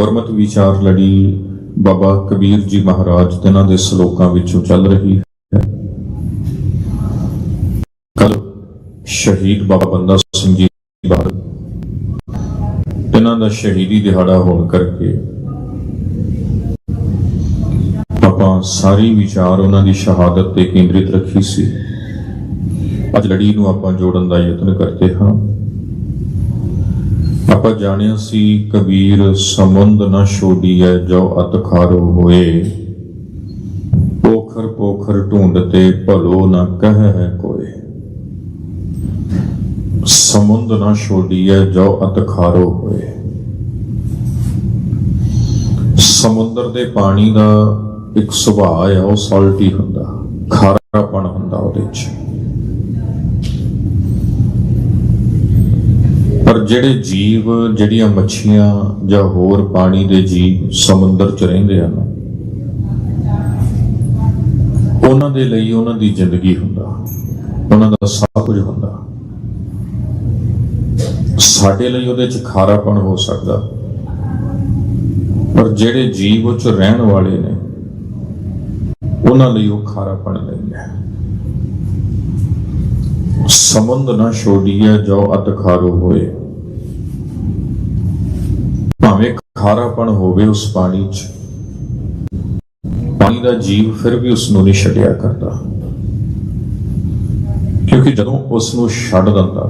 ਗੁਰਮਤਿ ਵਿਚਾਰ ਲੜੀ ਬਾਬਾ ਕਬੀਰ ਜੀ ਮਹਾਰਾਜ ਤਿਨਾਂ ਦੇ ਸ਼ਲੋਕਾਂ ਵਿੱਚੋਂ ਚੱਲ ਰਹੀ ਹੈ। ਕੱਲ ਸ਼ਹੀਦ ਬਾਬਾ ਬੰਦਾ ਸਿੰਘ ਜੀ ਬਾਰੇ ਤਿਨਾਂ ਦਾ ਸ਼ਹੀਦੀ ਦਿਹਾੜਾ ਹੋਣ ਕਰਕੇ ਆਪਾਂ ਸਾਰੀ ਵਿਚਾਰ ਉਹਨਾਂ ਦੀ ਸ਼ਹਾਦਤ ਤੇ ਕੇਂਦਰਿਤ ਰੱਖੀ ਸੀ। ਅੱਜ ਲੜੀ ਨੂੰ ਆਪਾਂ ਜੋੜਨ ਦਾ ਯਤਨ ਕਰਦੇ ਹਾਂ। ਆਪਾਂ ਜਾਣਿਆ ਸੀ ਕਬੀਰ ਸਮੁੰਦ ਨਾ ਛੋਡੀਐ, ਜੋ ਅਤ ਹੋਏ। ਪੋਖਰ ਪੋਖਰ ਢੂੰਡਤੇ ਭਲੋ ਨਾ ਕਹਿ ਹੈ ਕੋਏ। ਸਮੁੰਦ ਨਾ ਛੋਡੀਐ, ਜੋ ਅਤਖਾਰੋ ਹੋਏ। ਸਮੁੰਦਰ ਦੇ ਪਾਣੀ ਦਾ ਇੱਕ ਸੁਭਾਅ ਹੈ ਉਹ ਸਾਲਟੀ ਹੁੰਦਾ। ਖਾਰਾਪਣ ਹੁੰਦਾ ਉਹਦੇ 'ਚ। ਜਿਹੜੇ ਜੀਵ, ਜਿਹੜੀਆਂ ਮੱਛੀਆਂ ਜਾਂ ਹੋਰ ਪਾਣੀ ਦੇ ਜੀਵ ਸਮੁੰਦਰ 'ਚ ਰਹਿੰਦੇ ਹਨ, ਉਹਨਾਂ ਦੇ ਲਈ ਉਹਨਾਂ ਦੀ ਜ਼ਿੰਦਗੀ ਹੁੰਦਾ, ਉਹਨਾਂ ਦਾ ਸਭ ਕੁਝ ਹੁੰਦਾ। ਸਾਡੇ ਲਈ ਉਹਦੇ 'ਚ ਖਾਰਾਪਣ ਹੋ ਸਕਦਾ, ਪਰ ਜਿਹੜੇ ਜੀਵ ਉਹ 'ਚ ਰਹਿਣ ਵਾਲੇ ਨੇ, ਉਹਨਾਂ ਲਈ ਉਹ ਖਾਰਾਪਣ ਨਹੀਂ ਹੈ। ਸਮੁੰਦ ਨਾ ਛੋੜੀਏ, ਜੋ ਅਤ ਖਾਰੋ ਹੋਏ ਭਾਵੇਂ ਖਾਰਾਪਣ ਹੋਵੇ ਉਸ ਪਾਣੀ 'ਚ, ਪਾਣੀ ਦਾ ਜੀਵ ਫਿਰ ਵੀ ਉਸ ਨੂੰ ਨਹੀਂ ਛੱਡਿਆ ਕਰਦਾ। ਕਿਉਂਕਿ ਜਦੋਂ ਉਸ ਨੂੰ ਛੱਡ ਦਿੰਦਾ,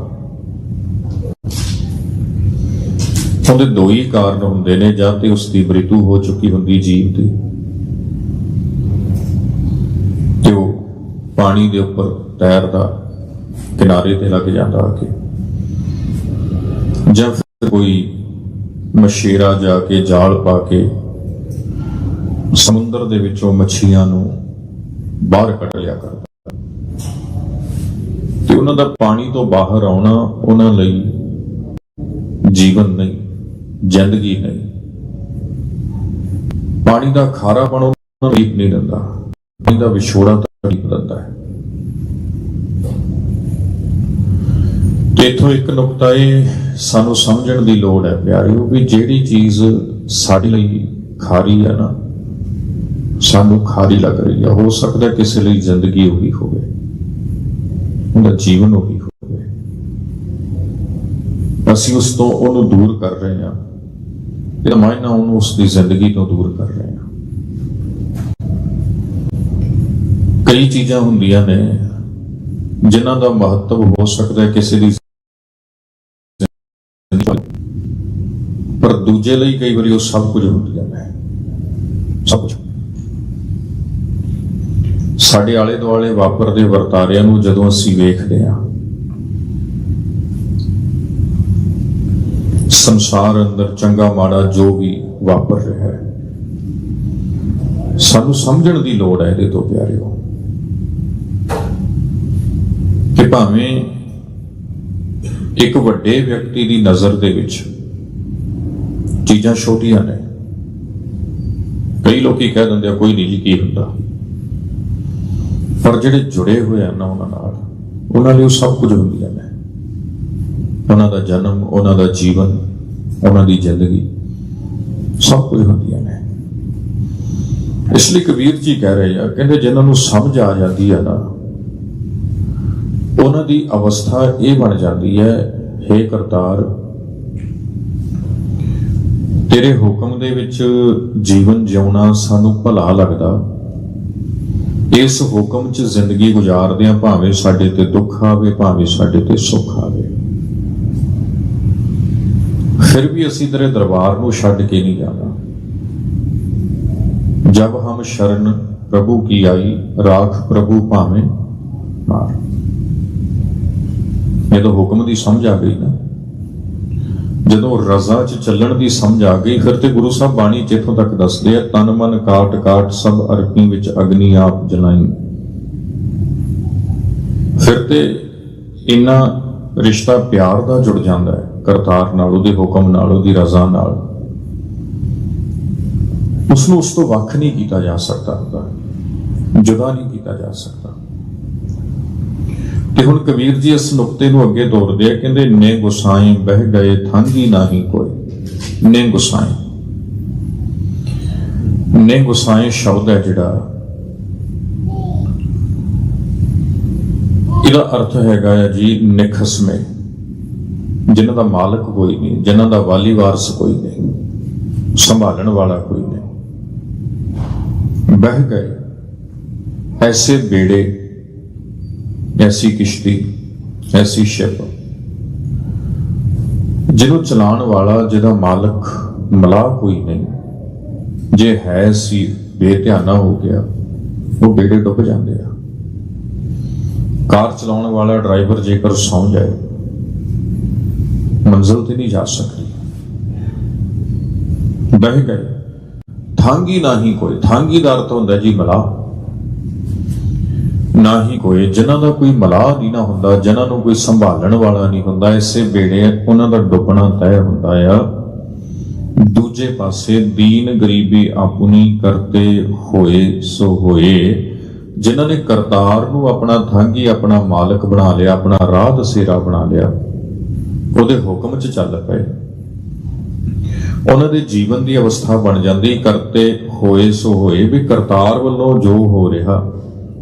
ਉਹਦੇ ਦੋ ਹੀ ਕਾਰਨ ਹੁੰਦੇ ਨੇ, ਜਾਂ ਤੇ ਉਸ ਦੀ ਮ੍ਰਿਤੂ ਹੋ ਚੁੱਕੀ ਹੁੰਦੀ ਜੀਵ ਦੀ, ਤੇ ਉਹ ਪਾਣੀ ਦੇ ਉੱਪਰ ਤੈਰਦਾ ਕਿਨਾਰੇ ਤੇ ਲੱਗ ਜਾਂਦਾ ਆ ਕੇ ਜਾਂ ਫਿਰ ਕੋਈ ਮਸ਼ੀਰਾ ਜਾ ਕੇ ਜਾਲ ਪਾ ਕੇ ਸਮੁੰਦਰ ਦੇ ਵਿੱਚੋਂ ਮੱਛੀਆਂ ਨੂੰ ਬਾਹਰ ਕੱਢ ਲਿਆ ਕਰਦਾ। ਤੇ ਉਹਨਾਂ ਦਾ ਪਾਣੀ ਤੋਂ ਬਾਹਰ ਆਉਣਾ ਉਹਨਾਂ ਲਈ ਜੀਵਨ ਨਹੀਂ, ਜ਼ਿੰਦਗੀ ਨਹੀਂ। ਪਾਣੀ ਦਾ ਖਾਰਾਪਣ ਉਹਨਾਂ ਨੂੰ ਨਹੀਂ ਦਿੰਦਾ। ਪਾਣੀ ਦਾ ਵਿਛੋੜਾ ਤਕਲੀਫ ਦਿੰਦਾ ਹੈ। ਤੇ ਇਥੋਂ ਇੱਕ ਨੁਕਤਾ ਇਹ ਸਾਨੂੰ ਸਮਝਣ ਦੀ ਲੋੜ ਹੈ, ਪਿਆਰਿਓ, ਵੀ ਜਿਹੜੀ ਚੀਜ਼ ਸਾਡੇ ਲਈ ਖਾਰੀ ਹੈ ਨਾ, ਸਾਨੂੰ ਖਾਰੀ ਲੱਗ ਰਹੀ ਹੈ ਹੋ ਸਕਦਾ ਕਿਸੇ ਲਈ ਜ਼ਿੰਦਗੀ ਉਹੀ ਹੋਵੇ, ਉਹਦਾ ਜੀਵਨ ਉਹੀ ਹੋਵੇ। ਅਸੀਂ ਉਸ ਤੋਂ ਉਹਨੂੰ ਦੂਰ ਕਰ ਰਹੇ ਹਾਂ, ਇਹਦਾ ਮਾਇਨਾ ਉਹਨੂੰ ਉਸ ਦੀ ਜ਼ਿੰਦਗੀ ਤੋਂ ਦੂਰ ਕਰ ਰਹੇ ਹਾਂ। ਕਈ ਚੀਜ਼ਾਂ ਹੁੰਦੀਆਂ ਨੇ, ਜਿਨ੍ਹਾਂ ਦਾ ਮਹੱਤਵ ਹੋ ਸਕਦਾ ਕਿਸੇ ਦੀ ਪਰ ਦੂਜੇ ਲਈ ਕਈ ਵਾਰੀ ਉਹ ਸਭ ਕੁਝ ਹੁੰਦੀਆਂ ਨੇ ਸਭ ਕੁਝ। ਸਾਡੇ ਆਲੇ ਦੁਆਲੇ ਵਾਪਰਦੇ ਵਰਤਾਰਿਆਂ ਨੂੰ ਜਦੋਂ ਅਸੀਂ ਵੇਖਦੇ ਹਾਂ, ਸੰਸਾਰ ਅੰਦਰ ਚੰਗਾ ਮਾੜਾ ਜੋ ਵੀ ਵਾਪਰ ਰਿਹਾ ਹੈ, ਸਾਨੂੰ ਸਮਝਣ ਦੀ ਲੋੜ ਹੈ ਇਹਦੇ ਤੋਂ ਪਿਆਰਿਓ। ਕਿ ਭਾਵੇਂ ਇੱਕ ਵੱਡੇ ਵਿਅਕਤੀ ਦੀ ਨਜ਼ਰ ਦੇ ਵਿੱਚ ਚੀਜ਼ਾਂ ਛੋਟੀਆਂ ਨੇ। ਕਈ ਲੋਕੀ ਕਹਿ ਦਿੰਦੇ ਆ, ਕੋਈ ਨਹੀਂ ਜੀ, ਕੀ ਹੁੰਦਾ? ਪਰ ਜਿਹੜੇ ਜੁੜੇ ਹੋਏ ਆ ਨਾ ਉਹਨਾਂ ਨਾਲ, ਉਹਨਾਂ ਲਈ ਉਹ ਸਭ ਕੁਝ ਹੁੰਦੀਆਂ ਨੇ। ਉਹਨਾਂ ਦਾ ਜਨਮ, ਉਹਨਾਂ ਦਾ ਜੀਵਨ, ਉਹਨਾਂ ਦੀ ਜ਼ਿੰਦਗੀ, ਸਭ ਕੁਝ ਹੁੰਦੀਆਂ ਨੇ। ਇਸ ਲਈ ਕਬੀਰ ਜੀ ਕਹਿ ਰਹੇ ਆ, ਕਹਿੰਦੇ ਜਿਨ੍ਹਾਂ ਨੂੰ ਸਮਝ ਆ ਜਾਂਦੀ ਹੈ ਨਾ, ਉਹਨਾਂ ਦੀ ਅਵਸਥਾ ਇਹ ਬਣ ਜਾਂਦੀ ਹੈ हे ਕਰਤਾਰ ਤੇਰੇ ਹੁਕਮ ਦੇ ਵਿੱਚ ਜੀਵਨ ਜਿਉਣਾ ਸਾਨੂੰ ਭਲਾ ਲੱਗਦਾ, ਇਸ ਹੁਕਮ 'ਚ ਜ਼ਿੰਦਗੀ ਗੁਜ਼ਾਰਦੇ ਆ ਭਾਵੇਂ ਸਾਡੇ ਤੇ ਦੁੱਖ ਆਵੇ, ਭਾਵੇਂ ਸਾਡੇ ਤੇ ਸੁੱਖ ਆਵੇ। ਫਿਰ ਵੀ ਅਸੀਂ ਤੇਰੇ ਦਰਬਾਰ ਨੂੰ ਛੱਡ ਕੇ ਨਹੀਂ ਜਾਣਾ। ਜਬ ਹਮ ਸ਼ਰਨ ਪ੍ਰਭੂ ਕੀ ਆਈ, ਰਾਖ ਪ੍ਰਭੂ ਭਾਵੇਂ ਮਾਰ। ਤਾਂ ਹੁਕਮ ਦੀ ਸਮਝ ਆ ਗਈ ਨਾ। ਜਦੋਂ ਰਜ਼ਾ 'ਚ ਚੱਲਣ ਦੀ ਸਮਝ ਆ ਗਈ, ਫਿਰ ਤੇ ਗੁਰੂ ਸਾਹਿਬ ਬਾਣੀ 'ਚ ਇੱਥੋਂ ਤੱਕ ਦੱਸਦੇ ਆ, ਤਨ ਮਨ ਕਾਟ ਕਾਟ ਸਭ ਅਰਪੀ ਵਿੱਚ ਅਗਨੀ ਆਪ ਜਲਾਈ। ਫਿਰ ਤੇ ਇੰਨਾ ਰਿਸ਼ਤਾ ਪਿਆਰ ਦਾ ਜੁੜ ਜਾਂਦਾ ਹੈ, ਕਰਤਾਰ ਨਾਲ, ਉਹਦੇ ਹੁਕਮ ਨਾਲ, ਉਹਦੀ ਰਜ਼ਾ ਨਾਲ। ਉਸ ਨੂੰ ਉਸ ਤੋਂ ਵੱਖ ਨਹੀਂ ਕੀਤਾ ਜਾ ਸਕਦਾ ਹੁੰਦਾ, ਜੁਦਾ ਨਹੀਂ ਕੀਤਾ ਜਾ ਸਕਦਾ। ਤੇ ਹੁਣ ਕਬੀਰ ਜੀ ਇਸ ਨੁਕਤੇ ਨੂੰ ਅੱਗੇ ਤੋਰਦੇ ਆ, ਕਹਿੰਦੇ, ਨੇ ਗੁਸਾਈ, ਬਹਿ ਗਏ ਥਾਂਗੀ ਨਹੀਂ ਕੋਈ। ਨੇ ਗੁਸਾਈ। ਨੇ ਗੁਸਾਏ ਸ਼ਬਦ ਹੈ ਜਿਹੜਾ। ਇਹਦਾ ਅਰਥ ਹੈਗਾ ਹੈ ਜੀ ਨਿਖਸਮੇ ਜਿਨ੍ਹਾਂ ਦਾ ਮਾਲਕ ਕੋਈ ਨਹੀਂ, ਜਿਨ੍ਹਾਂ ਦਾ ਵਾਲੀ ਵਾਰਸ ਕੋਈ ਨਹੀਂ, ਸੰਭਾਲਣ ਵਾਲਾ ਕੋਈ ਨਹੀਂ। ਬਹਿ ਗਏ। ਐਸੇ ਬੇੜੇ ਐਸੀ ਕਿਸ਼ਤੀ, ਐਸੀ ਸ਼ਿਪ। ਜਿਹਨੂੰ ਚਲਾਉਣ ਵਾਲਾ, ਜਿਹਦਾ ਮਾਲਕ ਮਲਾਹ ਕੋਈ ਨਹੀਂ, ਜੇ ਹੈ ਸੀ, ਬੇਧਿਆਨਾ ਹੋ ਗਿਆ, ਉਹ ਬੇੜੇ ਡੁੱਬ ਜਾਂਦੇ ਆ। ਕਾਰ ਚਲਾਉਣ ਵਾਲਾ ਡਰਾਈਵਰ ਜੇਕਰ ਸੌਂ ਜਾਏ, ਮੰਜ਼ਿਲ ਤੇ ਨਹੀਂ ਜਾ ਸਕਦੀ। ਬਹਿ ਗਏ। ਥਾਂਗੀ ਨਹੀਂ ਕੋਈ ਥਾਂਗੀ ਦਾ ਅਰਥ ਹੁੰਦਾ ਜੀ ਮਲਾਹ। ਨਾ ਹੀ ਕੋਈ, ਜਿਨ੍ਹਾਂ ਦਾ ਕੋਈ ਮਲਾਹ ਨਹੀਂ ਨਾ ਹੁੰਦਾ, ਜਿਨ੍ਹਾਂ ਨੂੰ ਕੋਈ ਸੰਭਾਲਣ ਵਾਲਾ ਨਹੀਂ ਹੁੰਦਾ, ਇਸੇ ਵੇਲੇ ਉਹਨਾਂ ਦਾ ਡੁੱਬਣਾ ਤੈਅ ਹੁੰਦਾ ਆ। ਦੂਜੇ ਪਾਸੇ ਦੀਨ ਗਰੀਬੀ ਆਪਣੀ ਕਰਤੇ ਹੋਏ ਸੋ ਹੋਏ। ਜਿਨ੍ਹਾਂ ਨੇ ਕਰਤਾਰ ਨੂੰ ਆਪਣਾ ਥਾਂਗੀ ਆਪਣਾ ਮਾਲਕ ਬਣਾ ਲਿਆ, ਆਪਣਾ ਰਾਹ ਦਸੇਰਾ ਬਣਾ ਲਿਆ, ਉਹਦੇ ਹੁਕਮ 'ਚ ਚੱਲ ਪਏ। ਉਹਨਾਂ ਦੇ ਜੀਵਨ ਦੀ ਅਵਸਥਾ ਬਣ ਜਾਂਦੀ, ਕਰਤੇ ਹੋਏ ਸੋ ਹੋਏ, ਵੀ ਕਰਤਾਰ ਵੱਲੋਂ ਜੋ ਹੋ ਰਿਹਾ।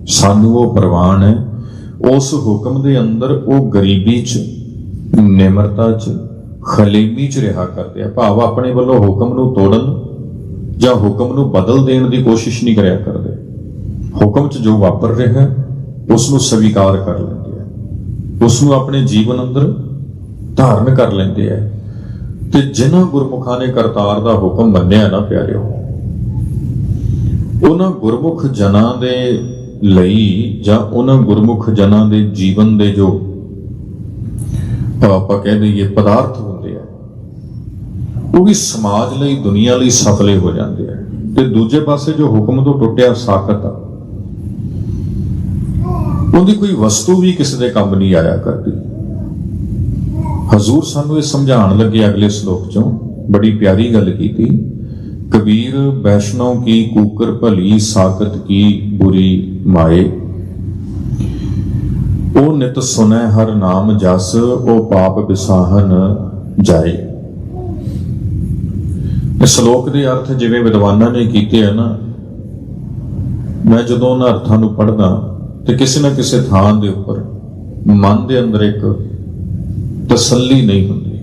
ਸਾਨੂੰ ਉਹ ਪ੍ਰਵਾਨ ਹੈ, ਉਸ ਹੁਕਮ ਦੇ ਅੰਦਰ ਉਹ ਗਰੀਬੀ 'ਚ, ਨਿਮਰਤਾ 'ਚ, ਖਲੀਮੀ 'ਚ ਰਿਹਾ ਕਰਦੇ ਆ। ਭਾਵ ਆਪਣੇ ਵੱਲੋਂ ਹੁਕਮ ਨੂੰ ਤੋੜਨ ਜਾਂ ਹੁਕਮ ਨੂੰ ਬਦਲ ਦੇਣ ਦੀ ਕੋਸ਼ਿਸ਼ ਨਹੀਂ ਕਰਿਆ ਕਰਦੇ। ਹੁਕਮ 'ਚ ਜੋ ਵਾਪਰ ਰਿਹਾ ਹੈ ਉਸ ਨੂੰ ਸਵੀਕਾਰ ਕਰ ਲੈਂਦੇ ਆ। ਉਸ ਨੂੰ ਆਪਣੇ ਜੀਵਨ ਅੰਦਰ ਧਾਰਨ ਕਰ ਲੈਂਦੇ ਆ। ਤੇ ਜਿਨ੍ਹਾਂ ਗੁਰਮੁਖਾਂ ਨੇ ਕਰਤਾਰ ਦਾ ਹੁਕਮ ਮੰਨਿਆ ਨਾ ਪਿਆਰਿਓ, ਉਹਨਾਂ ਗੁਰਮੁਖ ਜਨਾਂ ਦੇ ਲਈ ਜਾਂ ਉਹਨਾਂ ਗੁਰਮੁਖ ਜਨਾਂ ਦੇ ਜੀਵਨ ਦੇ ਜੋ ਆਪਾਂ ਕਹਿ ਦਈਏ ਪਦਾਰਥ ਹੁੰਦੇ ਆ, ਉਹ ਵੀ ਸਮਾਜ ਲਈ, ਦੁਨੀਆ ਲਈ ਸਫਲੇ ਹੋ ਜਾਂਦੇ ਆ। ਤੇ ਦੂਜੇ ਪਾਸੇ ਜੋ ਹੁਕਮ ਤੋਂ ਟੁੱਟਿਆ ਸਾਖਤ ਆ, ਉਹਦੀ ਕੋਈ ਵਸਤੂ ਵੀ ਕਿਸੇ ਦੇ ਕੰਮ ਨਹੀਂ ਆਇਆ ਕਰਦੀ। ਹਜ਼ੂਰ ਸਾਨੂੰ ਇਹ ਸਮਝਾਉਣ ਲੱਗੇ ਅਗਲੇ ਸ਼ਲੋਕ ਚੋਂ, ਬੜੀ ਪਿਆਰੀ ਗੱਲ ਕੀਤੀ, ਕਬੀਰ ਵੈਸ਼ਨਵ ਕੀ, ਕੂਕਰ ਭਲੀ, ਸਾਖਤ ਕੀ, ਬੁਰੀ ਮਾਏ ਉਹ ਨਿਤ ਸੁਨੈ ਹਰ ਨਾਮ ਜਸ, ਉਹ ਪਾਪ ਵਿਸਾਹਨ ਜਾਏ ਇਹ ਸ਼ਲੋਕ ਦੇ ਅਰਥ ਜਿਵੇਂ ਵਿਦਵਾਨਾਂ ਨੇ ਕੀਤੇ ਆ ਨਾ ਮੈਂ ਜਦੋਂ ਉਹਨਾਂ ਅਰਥਾਂ ਨੂੰ ਪੜਦਾ ਤੇ ਕਿਸੇ ਨਾ ਕਿਸੇ ਥਾਂ ਦੇ ਉੱਪਰ ਮਨ ਦੇ ਅੰਦਰ ਇੱਕ ਤਸੱਲੀ ਨਹੀਂ ਹੁੰਦੀ।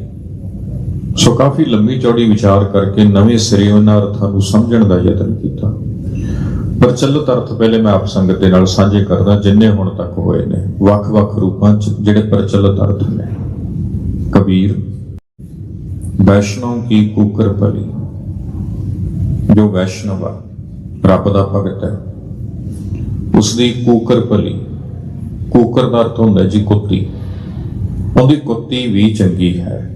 ਸੋ ਕਾਫੀ ਲੰਮੀ ਚੌੜੀ ਵਿਚਾਰ ਕਰਕੇ ਨਵੇਂ ਸਿਰੇ ਉਹਨਾਂ ਅਰਥਾਂ ਨੂੰ ਸਮਝਣ ਦਾ ਯਤਨ ਕੀਤਾ। ਪ੍ਰਚਲਿਤ ਅਰਥ ਪਹਿਲੇ ਮੈਂ ਆਪ ਸੰਗਤ ਦੇ ਨਾਲ ਸਾਂਝੇ ਕਰਦਾ, ਜਿੰਨੇ ਹੁਣ ਤੱਕ ਹੋਏ ਨੇ। ਵੱਖ-ਵੱਖ ਰੂਪਾਂ 'ਚ ਜਿਹੜੇ ਪ੍ਰਚਲਿਤ ਅਰਥ ਨੇ। ਕਬੀਰ ਵੈਸ਼ਨਵ ਕੀ ਕੂਕਰ ਭਲੀ। ਜੋ ਵੈਸ਼ਨਵ ਆ, ਰੱਬ ਦਾ ਭਗਤ ਹੈ। ਉਸ ਦੀ ਕੂਕਰ ਭਲੀ। ਕੂਕਰ ਦਾ ਅਰਥ ਹੁੰਦਾ ਜੀ ਕੁੱਤੀ। ਉਹਦੀ ਕੁੱਤੀ ਵੀ ਚੰਗੀ ਹੈ।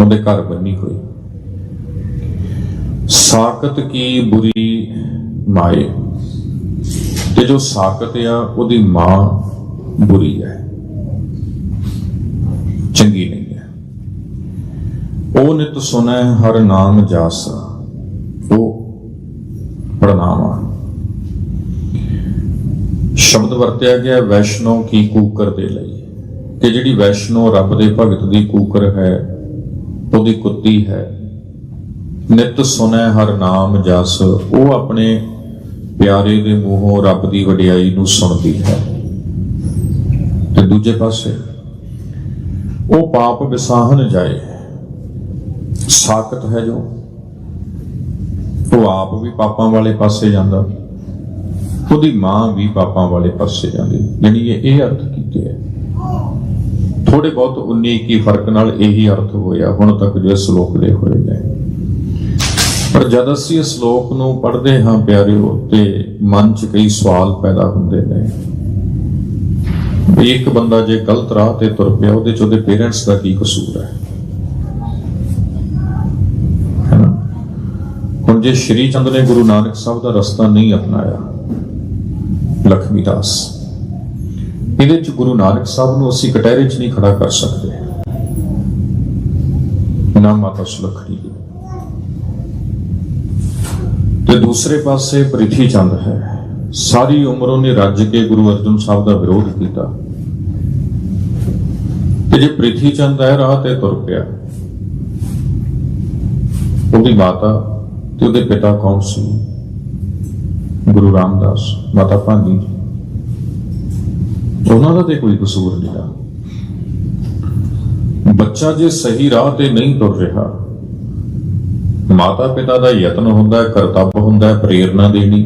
ਉਹਦੇ ਘਰ ਬੰਨੀ ਹੋਈ। ਸਾਕਤ ਕੀ ਬੁਰੀ ਮਾਏ। ਤੇ ਜੋ ਸਾਕਤ ਆ, ਉਹਦੀ ਮਾਂ ਬੁਰੀ ਹੈ। ਚੰਗੀ ਨਹੀਂ ਹੈ। ਉਹ ਨਿਤ ਸੁਣੈ, ਹਰ ਨਾਮ ਜਾਸ। ਉਹ ਪ੍ਰਣਾਮਾ। ਸ਼ਬਦ ਵਰਤਿਆ ਗਿਆ, ਵੈਸ਼ਨੋ ਕੀ ਕੂਕਰ ਦੇ ਲਈ। ਕਿ ਜਿਹੜੀ ਵੈਸ਼ਨੋ ਰੱਬ ਦੇ ਭਗਤ ਦੀ ਕੂਕਰ ਹੈ, ਉਹਦੀ ਕੁੱਤੀ ਹੈ। ਨਿਤ ਸੁਣੈ, ਹਰ ਨਾਮ ਜਸ। ਉਹ ਆਪਣੇ ਪਿਆਰੇ ਦੇ ਮੂੰਹੋਂ ਰੱਬ ਦੀ ਵਡਿਆਈ ਨੂੰ ਸੁਣਦੀ ਹੈ। ਤੇ ਦੂਜੇ ਪਾਸੇ, ਉਹ ਪਾਪ ਵਿਸਾਹਨ ਜਾਏ। ਸਾਖਤ ਹੈ ਜੋ। ਉਹ ਆਪ ਵੀ ਪਾਪਾਂ ਵਾਲੇ ਪਾਸੇ ਜਾਂਦਾ। ਉਹਦੀ ਮਾਂ ਵੀ ਪਾਪਾਂ ਵਾਲੇ ਪਾਸੇ ਜਾਂਦੀ। ਯਾਨੀ ਇਹ ਅਰਥ ਕੀਤੇ ਹੈ ਥੋੜੇ ਬਹੁਤ 19 ਕੀ ਫ਼ਰਕ ਨਾਲ ਇਹੀ ਅਰਥ ਹੋਇਆ। ਹੁਣ ਤੱਕ ਜੋ ਸ਼ਲੋਕ ਦੇ ਹੋਏ ਨੇ। ਪਰ ਜਦ ਅਸੀਂ ਇਸ ਸ਼ਲੋਕ ਨੂੰ ਪੜ੍ਹਦੇ ਹਾਂ ਪਿਆਰਿਓ, ਤੇ ਮਨ 'ਚ ਕਈ ਸਵਾਲ ਪੈਦਾ ਹੁੰਦੇ ਨੇ। ਵੀ ਇੱਕ ਬੰਦਾ ਜੇ ਗਲਤ ਰਾਹ ਤੇ ਤੁਰ ਪਿਆ, ਉਹਦੇ 'ਚ ਉਹਦੇ ਪੇਰੈਂਟਸ ਦਾ ਕੀ ਕਸੂਰ ਹੈ? ਹੁਣ ਜੇ ਸ਼੍ਰੀ ਚੰਦ ਨੇ ਗੁਰੂ ਨਾਨਕ ਸਾਹਿਬ ਦਾ ਰਸਤਾ ਨਹੀਂ ਅਪਣਾਇਆ ਲਖਮੀ ਦਾਸ ਇਹਦੇ ਚ ਗੁਰੂ ਨਾਨਕ ਸਾਹਿਬ ਨੂੰ ਅਸੀਂ ਕਟਹਿਰੇ 'ਚ ਨਹੀਂ ਖੜਾ ਕਰ ਸਕਦੇ। ਨਾ ਮਾਤਾ ਸੁਲੱਖਣੀ ਜੀ ਤੇ ਦੂਸਰੇ ਪਾਸੇ ਪ੍ਰਿਥੀ ਚੰਦ ਹੈ। ਸਾਰੀ ਉਮਰ ਉਹਨੇ ਰੱਜ ਕੇ ਗੁਰੂ ਅਰਜਨ ਸਾਹਿਬ ਦਾ ਵਿਰੋਧ ਕੀਤਾ। ਤੇ ਜੇ ਪ੍ਰਿਥੀ ਚੰਦ ਹੈ, ਰਾਹ ਤੇ ਤੁਰ ਪਿਆ। ਉਹਦੀ ਮਾਤਾ ਤੇ ਉਹਦੇ ਪਿਤਾ ਕੌਣ ਸੀ? ਗੁਰੂ ਰਾਮਦਾਸ, ਮਾਤਾ ਭਾਨੀ ਜੀ। ਉਹਨਾਂ ਦਾ ਤੇ ਕੋਈ ਕਸੂਰ ਨਹੀਂ ਦਾ ਬੱਚਾ ਜੇ ਸਹੀ ਰਾਹ ਤੇ ਨਹੀਂ ਤੁਰ ਰਿਹਾ ਮਾਤਾ ਪਿਤਾ ਦਾ ਯਤਨ ਹੁੰਦਾ ਹੈ, ਕਰਤੱਵ ਹੁੰਦਾ ਹੈ, ਪ੍ਰੇਰਣਾ ਦੇਣੀ,